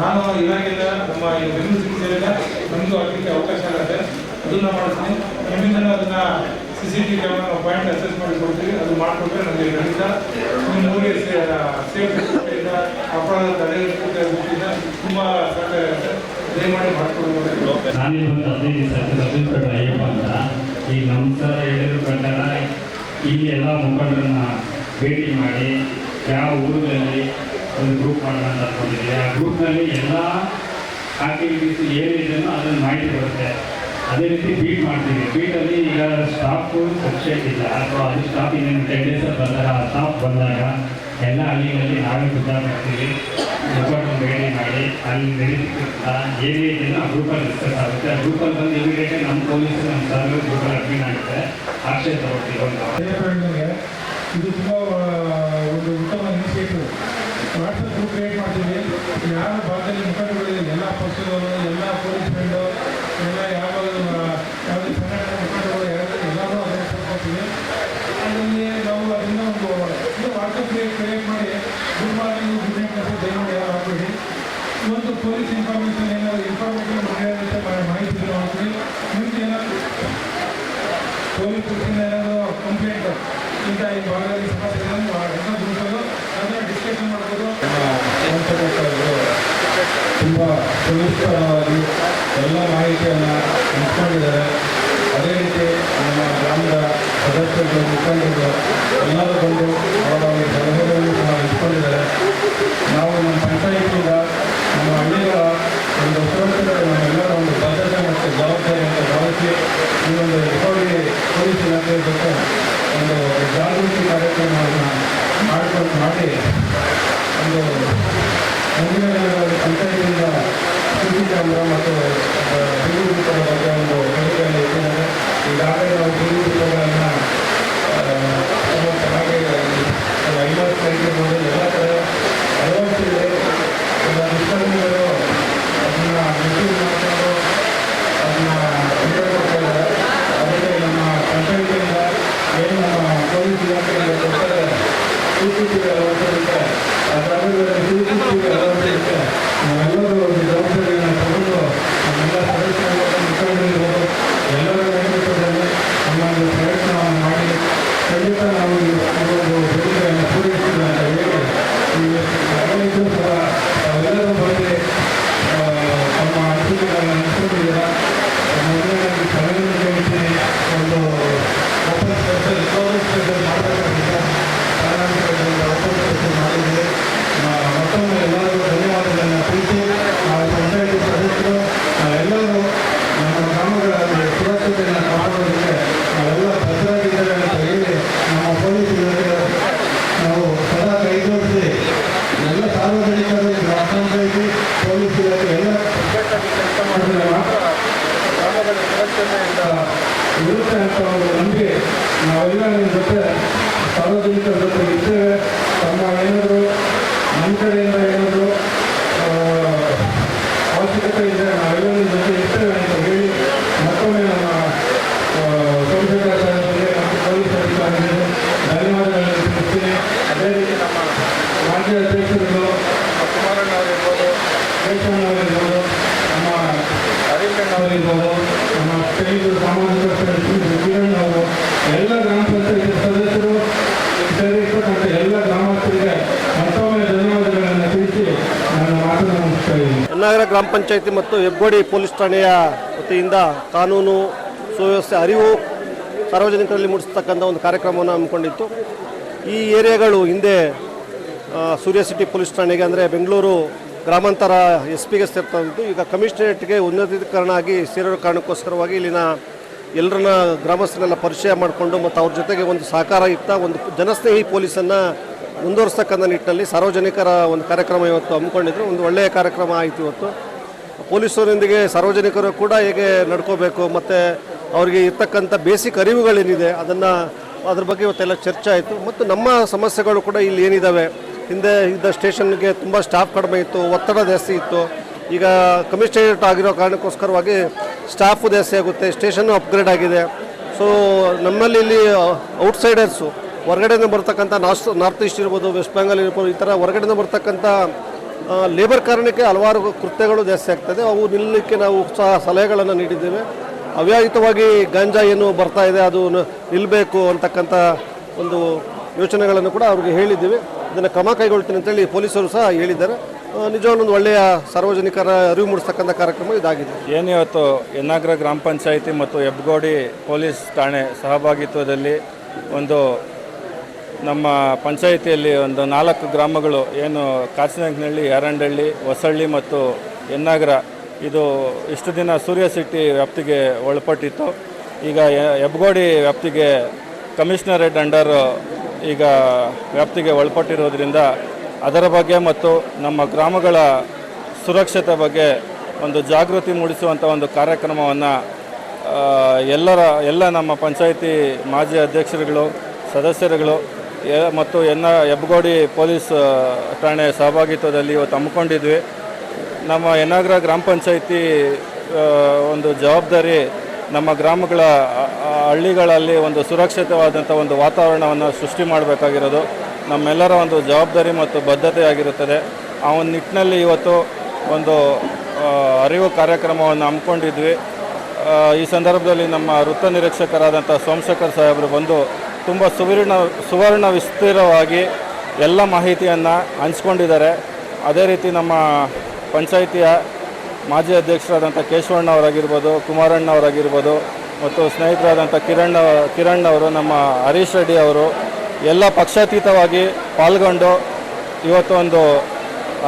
ನಾನು ಇವಾಗೆಲ್ಲ ನಮ್ಮ ಈ ಬೆಂಗಳೂರು ಸಿಟಿಯಿಂದ ನಮಗೂ ಆಗಲಿಕ್ಕೆ ಅವಕಾಶ ಆಗುತ್ತೆ. ಅದನ್ನ ಮಾಡ್ತೀನಿ ನಿಮ್ಮಿಂದ ಅದನ್ನ C C T camera point assess ಮಾಡಿ ಕೊಡ್ತೀವಿ, ಅದು ಮಾಡಿಕೊಟ್ರೆ ನಮಗೆ ನಿಮ್ಮ ಊರಿಗೆ ಸೇಫ್ಟಿಯಿಂದ ಅಪರಾಧ ತಡೆ ದೃಷ್ಟಿಯಿಂದ ತುಂಬ ಸಹಕಾರ ಆಗುತ್ತೆ. ದಯಮಾಡಿ ಮಾಡಿಕೊಡ್ಬೋದು ನಾನಿಲ್ಲಿ ಒಂದು ಹದಿನೈದು ದಿವಸ ಛತ್ತೀಸ್ಗಢ ಅಯ್ಯಪ್ಪ ಅಂತ. ಈಗ ನಮ್ಮ ಸರ್ ಹೇಳಿದ ಪ್ರಕಾರ ಇಲ್ಲಿ ಎಲ್ಲ ಮುಖಂಡರನ್ನ ಭೇಟಿ ಮಾಡಿ ಯಾವ ಊರಲ್ಲಿ ಒಂದು ಗ್ರೂಪ್ ಮಾಡೋಣ ಅಂತ ಅನ್ಕೊಂಡಿದ್ದೀವಿ ಆ ಗ್ರೂಪ್ನಲ್ಲಿ ಎಲ್ಲ ಆಕ್ಟಿವಿಟೀಸ್ ಏನಿದೆಯೋ ಅದನ್ನು ಮಾಡಿ ಬರುತ್ತೆ ಅದೇ ರೀತಿ ಬೀಟ್ ಮಾಡ್ತೀವಿ. ಬೀಟಲ್ಲಿ ಈಗ ಸ್ಟಾಫ್ ಸಬ್ಸ್ಟೇಟ್ ಇಲ್ಲ ಅಥವಾ ಅದು ಸ್ಟಾಫ್ ಇನ್ನೇನು ಡೇಸ್ ಬಂದಾಗ ಆ ಸ್ಟಾಫ್ ಬಂದಾಗ ಎಲ್ಲ ಹಳ್ಳಿಗಳಲ್ಲಿ ನಾವೇ ಸುಧಾರ ಮಾಡ್ತೀವಿ. ರಿಪೋರ್ಟ್ ಭೇಟಿ ಮಾಡಿ, ಅಲ್ಲಿ ನಡೀತಿರ್ತ ಆ ಗ್ರೂಪಲ್ಲಿ ಡಿಸ್ಕಸ್ ಆಗುತ್ತೆ. ಆ ಗ್ರೂಪಲ್ಲಿ ಬಂದು ಇಮಿಡಿಯೇಟಾಗಿ ನಮ್ಮ ಪೊಲೀಸ್ ನಮ್ಮ ಸರ್ ಗ್ರೂಪಲ್ಲಿ ಅಡ್ಮಿನ್ ಆಗುತ್ತೆ. ಆಕ್ಷೇಪ ತಗೊಳ್ತೀವಿ ಇದು ತುಂಬ ಒಂದು ಉತ್ತಮ ಇನಿಷಿಯೇಟಿವ್ ವಾಟ್ಸಪ್ ಗ್ರೂಪ್ ಕ್ರಿಯೇಟ್ ಮಾಡ್ತೀವಿ. ಯಾರ ಭಾಗದಲ್ಲಿ ಮುಖಂಡಗಳಿದೆ ಎಲ್ಲ ಪಕ್ಷದವರು, ಎಲ್ಲ ಪೊಲೀಸ್ ಫ್ರೆಂಡು ಎಲ್ಲ ಯಾವ ಯಾವುದೇ ಸಂಘಟನೆ ಮುಖಂಡಗಳು ಯಾರು ಎಲ್ಲರೂ ಅದನ್ನು ಸೇರ್ಕೊಳ್ತೀವಿ ಅದರಲ್ಲಿ ನಾವು ಅದರಿಂದ ಒಂದು ಇದು ವಾಟ್ಸಪ್ ಕ್ರಿಯೇಟ್ ಕ್ರಿಯೇಟ್ ಮಾಡಿ ಗುಡ್ ಮಾರ್ನಿಂಗ್ ಗುಡ್ ನೈಟ್ ಅಂತ ದಯಮಾಡಿ ಯಾರು ಹಾಕ್ಬೇಡಿ ಒಂದು ಪೊಲೀಸ್ ಇನ್ಫಾರ್ಮೇಷನ್ ಏನಾದರೂ ಇನ್ಫಾರ್ಮೇಷನ್ ಮಾಹಿತಿ ಮಾಡ್ತೀವಿ ಮುಂದೆ ಏನಾದರೂ ಪೊಲೀಸ್ ಸ್ಟೇಷನ್ ಏನಾದರೂ ಕಂಪ್ಲೇಂಟ್ ಇಂಥ ಈ ಭಾಗದಲ್ಲಿ ಸಮಸ್ಯೆಗಳನ್ನು ಎಲ್ಲ ಗುರುತಿಸೋದು ಅದನ್ನ ಡಿಸ್ಕಷನ್ ಮಾಡ್ಬೋದು ತುಂಬ ಸುನಿಶ್ಚಿತವಾಗಿ ಎಲ್ಲ ಮಾಹಿತಿಯನ್ನು ಹಂಚ್ಕೊಂಡಿದ್ದಾರೆ ಅದೇ ರೀತಿ ನಮ್ಮ ಗ್ರಾಮದ ಸದಸ್ಯರು ಮುಖಂಡರು ಎಲ್ಲರೂ ಬಂದು ಅವರ ಒಂದು ಸಲಹೆಗಳನ್ನು ಸಹ ಹಂಚ್ಕೊಂಡಿದ್ದಾರೆ ನಾವು ನಮ್ಮ ಪಂಚಾಯಿತಿಯಿಂದ ನಮ್ಮ ಹಳ್ಳಿಗಳ ಒಂದು ಸುರಕ್ಷತೆ ನಮ್ಮೆಲ್ಲರ ಒಂದು ಭದ್ರತೆ ಮತ್ತು ಜವಾಬ್ದಾರಿ ಅಂತ ಭಾವಿಸಿ ಈ ಒಂದು ರಿಕವರಿ ಪೊಲೀಸ್ ಇಲಾಖೆ ಜೊತೆ ಒಂದು ಜಾಗೃತಿ ಕಾರ್ಯಕ್ರಮವನ್ನು ಮಾಡ್ಕೊಂಡು ಮಾಡಿ, ಒಂದು ದಿನಗಳಲ್ಲಿ ಪಂಚಾಯಿತಿಯಿಂದ ಸಿಸಿ ಕ್ಯಾಮ್ರಾ ಮತ್ತು ಬೀದಿ ದೀಪದ ಬಗ್ಗೆ ಒಂದು ಹೇಳಿಕೆಯನ್ನು ಇಟ್ಟಿದ್ದಾರೆ ಈಗಾಗಲೇ ನಾವು ಬೀದಿ ದೀಪಗಳನ್ನು ಹಾಗೆ ಐವತ್ತು ಆಗಿರ್ಬೋದು ಎಲ್ಲ ಕಡೆ ಅಳವಡಿಸಿದೆ ಎಲ್ಲ ದುಷ್ಕರ್ಮಿಗಳು ಅದನ್ನು ಮಿಸ್ಯೂಸ್ ಮಾಡಿಕೊಂಡು ಅದನ್ನು ಅದಕ್ಕೆ ನಮ್ಮ ಪಂಚಾಯಿತಿಯಿಂದ ಏನು ನಮ್ಮ ಪೊಲೀಸ್ ಕೊಡ್ತಾರೆ ಸಿ ಸಿ ಟಿ ವಿ ಅಳವಡಿಸಲಿಕ್ಕೆ ಅದರಲ್ಲಿ ಸಿ ಸಿ ಟಿ ವಿ ಅಳವಡಿಸಲಿಕ್ಕೆ ನಾವೆಲ್ಲರೂ ಒಂದು ಜವಾಬ್ದಾರಿಯನ್ನು ತಗೊಂಡು ನಮ್ಮೆಲ್ಲ ಸದಸ್ಯರು ಮುಖಂಡರಿರ್ಬೋದು ಎಲ್ಲರ ನೇತೃತ್ವದಲ್ಲಿ ನಮ್ಮ ಒಂದು ಪ್ರಯತ್ನವನ್ನು ಮಾಡಿ ಖಂಡಿತ ನಾವು ಈ ಒಂದು ಬೇಡಿಕೆಯನ್ನು ಪೂರೈಸಿಲ್ಲ ಅಂತ ಹೇಳಿ ಈ ನಾವೆಲ್ಲರೂ ಸಹ ತಾವೆಲ್ಲರೂ ಬಂದು ಆ, ತಮ್ಮ ಅನಿಸಿಕೆಗಳನ್ನು ಹಂಚ್ಕೊಂಡಿದ್ದೀರಾ ಮೊದಲನೇದಾಗಿ ಸಭೆಯನ್ನು ಜಯಿಸಿ ಒಂದು ಓಪನ್ ಸ್ಪೆಷಲ್ ಕ್ಲೋಸ್ ಸ್ಪೆಷಲ್ ಮಾಡಬೇಕಾಗಿಲ್ಲ ಕಾರಣಾಂತರಗಳಿಂದ ಓಪನ್ ಸ್ಪೆಷಲ್ ಮಾಡಿದ್ದೀವಿ ಮ- ಮತ್ತೊಮ್ಮೆ ಎಲ್ಲರಿಗೂ ಧನ್ಯವಾದಗಳನ್ನು ತಿಳಿಸಿ ನಾವು ಪಂಚಾಯತಿ ಸದಸ್ಯರು ನಾವೆಲ್ಲರೂ ನಮ್ಮ ಗ್ರಾಮಗಳಲ್ಲಿ ಸುರಕ್ಷತೆಯನ್ನು ಕಾಪಾಡೋದಕ್ಕೆ ನಾವೆಲ್ಲ ಭದ್ರಾಗಿದ್ದೇವೆ ಅಂತ ಹೇಳಿ ನಮ್ಮ ಪೊಲೀಸ್ ಇಲಾಖೆ ನಾವು ಸದಾ ಕೈ ಜೋಡಿಸಿ ಎಲ್ಲ ಸಾರ್ವಜನಿಕರು ಈ ಗ್ರಾಮ ಪಂಚಾಯತಿ ಪೊಲೀಸ್ ಇಲಾಖೆ ಎಲ್ಲ ಒಗ್ಗಟ್ಟಾಗಿ ಕೆಲಸ ಮಾಡಿದ್ರೆ ಮಾತ್ರ ಗ್ರಾಮಗಳ ಸುರಕ್ಷತೆಯಿಂದ ಇರುತ್ತೆ ಅಂತ ಒಂದು ನಂಬಿಕೆ ನಾವೆಲ್ಲ ನಿಮ್ಮ ಜೊತೆ ಸಾರ್ವಜನಿಕರ ಜೊತೆ ಇದ್ದೇವೆ ತಮ್ಮ ಏನಾದರೂ ನಮ್ಮ ಕಡೆಯಿಂದ ಏನಾದರೂ ಆ, ಅವಶ್ಯಕತೆ ಇದೆ ನಾವೆಲ್ಲ ನಿಮ್ಮ ಜೊತೆ ಇರ್ತೇವೆ ಅಂತ ಹೇಳಿ ಮತ್ತೊಮ್ಮೆ ನಮ್ಮ ಆ, ಸೋಮಶೇಖರ ಸಾಹೇಬರಿಗೆ ಮತ್ತು ಪೊಲೀಸ್ ಅಧಿಕಾರಿಗಳಿಗೆ ಧನ್ಯವಾದಗಳನ್ನು ತಿಳಿಸ್ತೀನಿ ಅದೇ ರೀತಿ ನಮ್ಮ ರಾಜ್ಯ ಅಧ್ಯಕ್ಷರುಗಳು ಕುಮಾರಣ್ಣ ಅವರಿರ್ಬೋದು ಕೇಶವಣ್ಣವರಿರ್ಬೋದು ನಮ್ಮ ಅರವಿಂದಣ್ಣವರಿರ್ಬೋದು ನಮ್ಮ ತೆಲುಗು ಸಾಮಾಜಿಕ ಸದಸ್ಯರು ಕಿರಣ್ ಅವರು ಎಲ್ಲ ಗ್ರಾಮ ಪಂಚಾಯತಿ ಸದಸ್ಯರು ಸೇರಿರ್ತಕ್ಕಂಥ ಎಲ್ಲ ಗ್ರಾಮಸ್ಥರಿಗೆ ಮತ್ತೊಮ್ಮೆ ಧನ್ಯವಾದಗಳನ್ನು ತಿಳಿಸಿ ನನ್ನ ಮಾತನ್ನು ಮುಗಿಸ್ತಾ ಇದ್ದೀನಿ ಹೊನ್ನಾಗರ ಗ್ರಾಮ ಪಂಚಾಯತಿ ಮತ್ತು ಹೆಬ್ಬೋಡಿ ಪೊಲೀಸ್ ಠಾಣೆಯ ವತಿಯಿಂದ ಕಾನೂನು ಸುವ್ಯವಸ್ಥೆ, ಅರಿವು ಸಾರ್ವಜನಿಕರಲ್ಲಿ ಮೂಡಿಸ್ತಕ್ಕಂಥ ಒಂದು ಕಾರ್ಯಕ್ರಮವನ್ನು ಹಮ್ಮಿಕೊಂಡಿತ್ತು. ಈ ಏರಿಯಾಗಳು ಹಿಂದೆ ಸೂರ್ಯ ಸಿಟಿ ಪೊಲೀಸ್ ಠಾಣೆಗೆ ಅಂದರೆ ಬೆಂಗಳೂರು ಗ್ರಾಮಾಂತರ ಎಸ್ ಪಿಗೆ ಸೇರ್ತಾಯಿತ್ತು. ಈಗ ಕಮಿಷನರೇಟ್ಗೆ ಉನ್ನತೀಕರಣ ಆಗಿ ಸೇರೋ ಕಾರಣಕ್ಕೋಸ್ಕರವಾಗಿ ಇಲ್ಲಿನ ಎಲ್ಲರನ್ನ ಗ್ರಾಮಸ್ಥರನ್ನೆಲ್ಲ ಪರಿಚಯ ಮಾಡಿಕೊಂಡು ಮತ್ತು ಅವ್ರ ಜೊತೆಗೆ ಒಂದು ಸಹಕಾರಯುಕ್ತ ಒಂದು ಜನಸ್ನೇಹಿ ಪೊಲೀಸನ್ನು ಮುಂದುವರಿಸ್ತಕ್ಕಂಥ ನಿಟ್ಟಿನಲ್ಲಿ ಸಾರ್ವಜನಿಕರ ಒಂದು ಕಾರ್ಯಕ್ರಮ ಇವತ್ತು ಹಮ್ಮಿಕೊಂಡಿದ್ರು. ಒಂದು ಒಳ್ಳೆಯ ಕಾರ್ಯಕ್ರಮ ಆಯಿತು ಇವತ್ತು. ಪೊಲೀಸರೊಂದಿಗೆ ಸಾರ್ವಜನಿಕರು ಕೂಡ ಹೇಗೆ ನಡ್ಕೋಬೇಕು, ಮತ್ತು ಅವರಿಗೆ ಇರ್ತಕ್ಕಂಥ ಬೇಸಿಕ್ ಅರಿವುಗಳೇನಿದೆ, ಅದನ್ನು ಅದ್ರ ಬಗ್ಗೆ ಇವತ್ತೆಲ್ಲ ಚರ್ಚೆ ಆಯಿತು. ಮತ್ತು ನಮ್ಮ ಸಮಸ್ಯೆಗಳು ಕೂಡ ಇಲ್ಲಿ ಏನಿದ್ದಾವೆ ಹಿಂದೆ ಇದ್ದ ಸ್ಟೇಷನ್ಗೆ ತುಂಬ ಸ್ಟಾಫ್ ಕಡಿಮೆ ಇತ್ತು, ಒತ್ತಡ ಜಾಸ್ತಿ ಇತ್ತು. ಈಗ ಕಮಿಷನರೇಟ್ ಆಗಿರೋ ಕಾರಣಕ್ಕೋಸ್ಕರವಾಗಿ ಸ್ಟಾಫು ಜಾಸ್ತಿ ಆಗುತ್ತೆ ಸ್ಟೇಷನ್ನು ಅಪ್ಗ್ರೇಡ್ ಆಗಿದೆ. ಸೊ ನಮ್ಮಲ್ಲಿ ಇಲ್ಲಿ ಔಟ್ಸೈಡರ್ಸು, ಹೊರಗಡೆಯಿಂದ ಬರ್ತಕ್ಕಂಥ ನಾರ್ತ್ ನಾರ್ತ್ ಈಸ್ಟ್ ಇರ್ಬೋದು, ವೆಸ್ಟ್ ಬೆಂಗಾಲ್ ಇರ್ಬೋದು, ಈ ಥರ ಹೊರಗಡೆಯಿಂದ ಬರ್ತಕ್ಕಂಥ ಲೇಬರ್ ಕಾರಣಕ್ಕೆ ಹಲವಾರು ಕೃತ್ಯಗಳು ಜಾಸ್ತಿ ಆಗ್ತದೆ. ಅವು ನಿಲ್ಲಲಿಕ್ಕೆ ನಾವು ಸಹ ಸಲಹೆಗಳನ್ನು ನೀಡಿದ್ದೇವೆ. ಅವ್ಯಾಹಿತವಾಗಿ ಗಾಂಜಾ ಏನು ಬರ್ತಾ ಇದೆ, ಅದು ನಿಲ್ಲಬೇಕು ಅಂತಕ್ಕಂಥ ಒಂದು ಯೋಚನೆಗಳನ್ನು ಕೂಡ ಅವ್ರಿಗೆ ಹೇಳಿದ್ದೀವಿ. ಇದನ್ನು ಕ್ರಮ ಕೈಗೊಳ್ತೀನಿ ಅಂತೇಳಿ ಪೊಲೀಸರು ಸಹ ಹೇಳಿದ್ದಾರೆ. ನಿಜವಾಗ್ಲೂ ಒಂದು ಒಳ್ಳೆಯ ಸಾರ್ವಜನಿಕರ ಅರಿವು ಮೂಡಿಸ್ತಕ್ಕಂಥ ಕಾರ್ಯಕ್ರಮ ಇದಾಗಿದೆ. ಏನಿವತ್ತು ಯನ್ನಾಗ್ರ ಗ್ರಾಮ ಪಂಚಾಯಿತಿ ಮತ್ತು ಹೆಬ್ಗೋಡಿ ಪೊಲೀಸ್ ಠಾಣೆ ಸಹಭಾಗಿತ್ವದಲ್ಲಿ ಒಂದು ನಮ್ಮ ಪಂಚಾಯಿತಿಯಲ್ಲಿ ಒಂದು ನಾಲ್ಕು ಗ್ರಾಮಗಳು, ಏನು ಕಾಸಿನಂಕನಹಳ್ಳಿ ಯಾರಂಡಹಳ್ಳಿ ಹೊಸಳ್ಳಿ ಮತ್ತು ಎನ್ನಾಗರ, ಇದು ಇಷ್ಟು ದಿನ ಸೂರ್ಯ ಸಿಟಿ ವ್ಯಾಪ್ತಿಗೆ ಒಳಪಟ್ಟಿತ್ತು. ಈಗ ಹೆಬ್ಗೋಡಿ ವ್ಯಾಪ್ತಿಗೆ ಕಮಿಷನರೇಟ್ ಅಂಡರ್ ಈಗ ವ್ಯಾಪ್ತಿಗೆ ಒಳಪಟ್ಟಿರೋದ್ರಿಂದ ಅದರ ಬಗ್ಗೆ ಮತ್ತು ನಮ್ಮ ಗ್ರಾಮಗಳ ಸುರಕ್ಷತೆ ಬಗ್ಗೆ ಒಂದು ಜಾಗೃತಿ ಮೂಡಿಸುವಂಥ ಒಂದು ಕಾರ್ಯಕ್ರಮವನ್ನು ಎಲ್ಲರ, ಎಲ್ಲ ನಮ್ಮ ಪಂಚಾಯಿತಿ ಮಾಜಿ ಅಧ್ಯಕ್ಷರುಗಳು, ಸದಸ್ಯರುಗಳು ಮತ್ತು ಎನ್ನ ಹೆಬ್ಬಗೋಡಿ ಪೊಲೀಸ್ ಠಾಣೆ ಸಹಭಾಗಿತ್ವದಲ್ಲಿ ಇವತ್ತು ಹಮ್ಮಿಕೊಂಡಿದ್ವಿ. ನಮ್ಮ ಯನಾಗ್ರ ಗ್ರಾಮ ಪಂಚಾಯಿತಿ ಒಂದು ಜವಾಬ್ದಾರಿ ನಮ್ಮ ಗ್ರಾಮಗಳ ಹಳ್ಳಿಗಳಲ್ಲಿ ಒಂದು ಸುರಕ್ಷಿತವಾದಂಥ ಒಂದು ವಾತಾವರಣವನ್ನು ಸೃಷ್ಟಿ ಮಾಡಬೇಕಾಗಿರೋದು. ನಮ್ಮೆಲ್ಲರ ಒಂದು ಜವಾಬ್ದಾರಿ ಮತ್ತು ಬದ್ಧತೆಯಾಗಿರುತ್ತದೆ ಆ ಒಂದು ನಿಟ್ಟಿನಲ್ಲಿ ಇವತ್ತು ಒಂದು ಅರಿವು ಕಾರ್ಯಕ್ರಮವನ್ನು ಹಮ್ಮಿಕೊಂಡಿದ್ವಿ. ಈ ಸಂದರ್ಭದಲ್ಲಿ ನಮ್ಮ ವೃತ್ತ ನಿರೀಕ್ಷಕರಾದಂಥ ಸೋಮಶೇಖರ್ ಸಾಹೇಬರು ಬಂದು ತುಂಬ ಸುವರ್ಣ ಸುವರ್ಣ ವಿಸ್ತೀರವಾಗಿ ಎಲ್ಲ ಮಾಹಿತಿಯನ್ನು ಹಂಚ್ಕೊಂಡಿದ್ದಾರೆ. ಅದೇ ರೀತಿ ನಮ್ಮ ಪಂಚಾಯಿತಿಯ ಮಾಜಿ ಅಧ್ಯಕ್ಷರಾದಂಥ ಕೇಶವಣ್ಣ ಅವರಾಗಿರ್ಬೋದು, ಕುಮಾರಣ್ಣ ಅವರಾಗಿರ್ಬೋದು ಮತ್ತು ಸ್ನೇಹಿತರಾದಂಥ ಕಿರಣ್ ಕಿರಣ್ ಅವರು, ನಮ್ಮ ಹರೀಶ್ ರೆಡ್ಡಿ ಅವರು ಎಲ್ಲ ಪಕ್ಷಾತೀತವಾಗಿ ಪಾಲ್ಗೊಂಡು ಇವತ್ತು ಒಂದು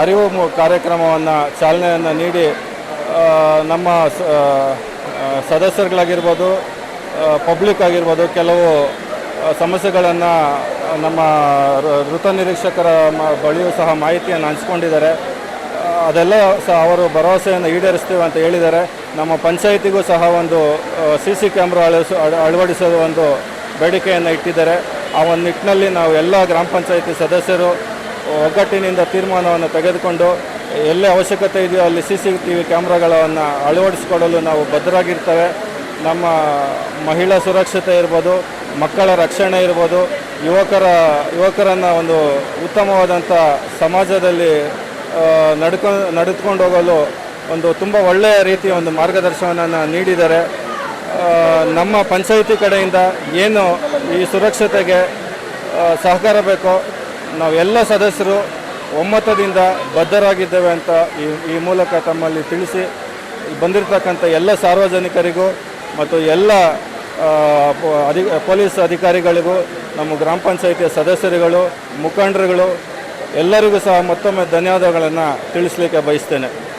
ಅರಿವು ಕಾರ್ಯಕ್ರಮವನ್ನು, ಚಾಲನೆಯನ್ನು ನೀಡಿ ನಮ್ಮ ಸದಸ್ಯರುಗಳಾಗಿರ್ಬೋದು ಪಬ್ಲಿಕ್ ಆಗಿರ್ಬೋದು, ಕೆಲವು ಸಮಸ್ಯೆಗಳನ್ನು ನಮ್ಮ ಋತ ನಿರೀಕ್ಷಕರ ಬಳಿಯೂ ಸಹ ಮಾಹಿತಿಯನ್ನು ಹಂಚ್ಕೊಂಡಿದ್ದಾರೆ. ಅದೆಲ್ಲ ಸಹ ಅವರು ಭರವಸೆಯನ್ನು ಈಡೇರಿಸ್ತೇವೆ ಅಂತ ಹೇಳಿದ್ದಾರೆ. ನಮ್ಮ ಪಂಚಾಯಿತಿಗೂ ಸಹ ಒಂದು ಸಿ ಸಿ ಕ್ಯಾಮ್ರಾ ಅಳವಡಿಸ ಒಂದು ಬೇಡಿಕೆಯನ್ನು ಇಟ್ಟಿದ್ದಾರೆ. ಆ ಒಂದು ನಿಟ್ಟಿನಲ್ಲಿ ನಾವು ಎಲ್ಲ ಗ್ರಾಮ ಪಂಚಾಯಿತಿ ಸದಸ್ಯರು ಒಗ್ಗಟ್ಟಿನಿಂದ ತೀರ್ಮಾನವನ್ನು ತೆಗೆದುಕೊಂಡು, ಎಲ್ಲೇ ಅವಶ್ಯಕತೆ ಇದೆಯೋ ಅಲ್ಲಿ ಸಿ ಸಿ ಟಿ ವಿ ಕ್ಯಾಮ್ರಾಗಳನ್ನು ಅಳವಡಿಸಿಕೊಡಲು ನಾವು ಭದ್ರಾಗಿರ್ತೇವೆ ನಮ್ಮ ಮಹಿಳಾ ಸುರಕ್ಷತೆ ಇರ್ಬೋದು ಮಕ್ಕಳ ರಕ್ಷಣೆ ಇರ್ಬೋದು, ಯುವಕರ, ಯುವಕರನ್ನು ಒಂದು ಉತ್ತಮವಾದಂಥ ಸಮಾಜದಲ್ಲಿ ನಡ್ಕ, ನಡೆದುಕೊಂಡು ಹೋಗಲು ಒಂದು ತುಂಬ ಒಳ್ಳೆಯ ರೀತಿಯ ಒಂದು ಮಾರ್ಗದರ್ಶನವನ್ನು ನೀಡಿದ್ದಾರೆ. ನಮ್ಮ ಪಂಚಾಯಿತಿ ಕಡೆಯಿಂದ ಏನು ಈ ಸುರಕ್ಷತೆಗೆ ಸಹಕಾರ ಬೇಕೋ ನಾವೆಲ್ಲ ಸದಸ್ಯರು ಒಮ್ಮತದಿಂದ ಬದ್ಧರಾಗಿದ್ದೇವೆ ಅಂತ ಈ ಈ ಮೂಲಕ ತಮ್ಮಲ್ಲಿ ತಿಳಿಸಿ ಬಂದಿರತಕ್ಕಂಥ ಎಲ್ಲ ಸಾರ್ವಜನಿಕರಿಗೂ ಮತ್ತು ಎಲ್ಲ ಅಧಿ ಪೊಲೀಸ್ ಅಧಿಕಾರಿಗಳಿಗೂ ನಮ್ಮ ಗ್ರಾಮ ಪಂಚಾಯಿತಿಯ ಸದಸ್ಯರುಗಳು ಮುಖಂಡರುಗಳು ಎಲ್ಲರಿಗೂ ಸಹ ಮತ್ತೊಮ್ಮೆ ಧನ್ಯವಾದಗಳನ್ನು ತಿಳಿಸಲಿಕ್ಕೆ ಬಯಸ್ತೇನೆ.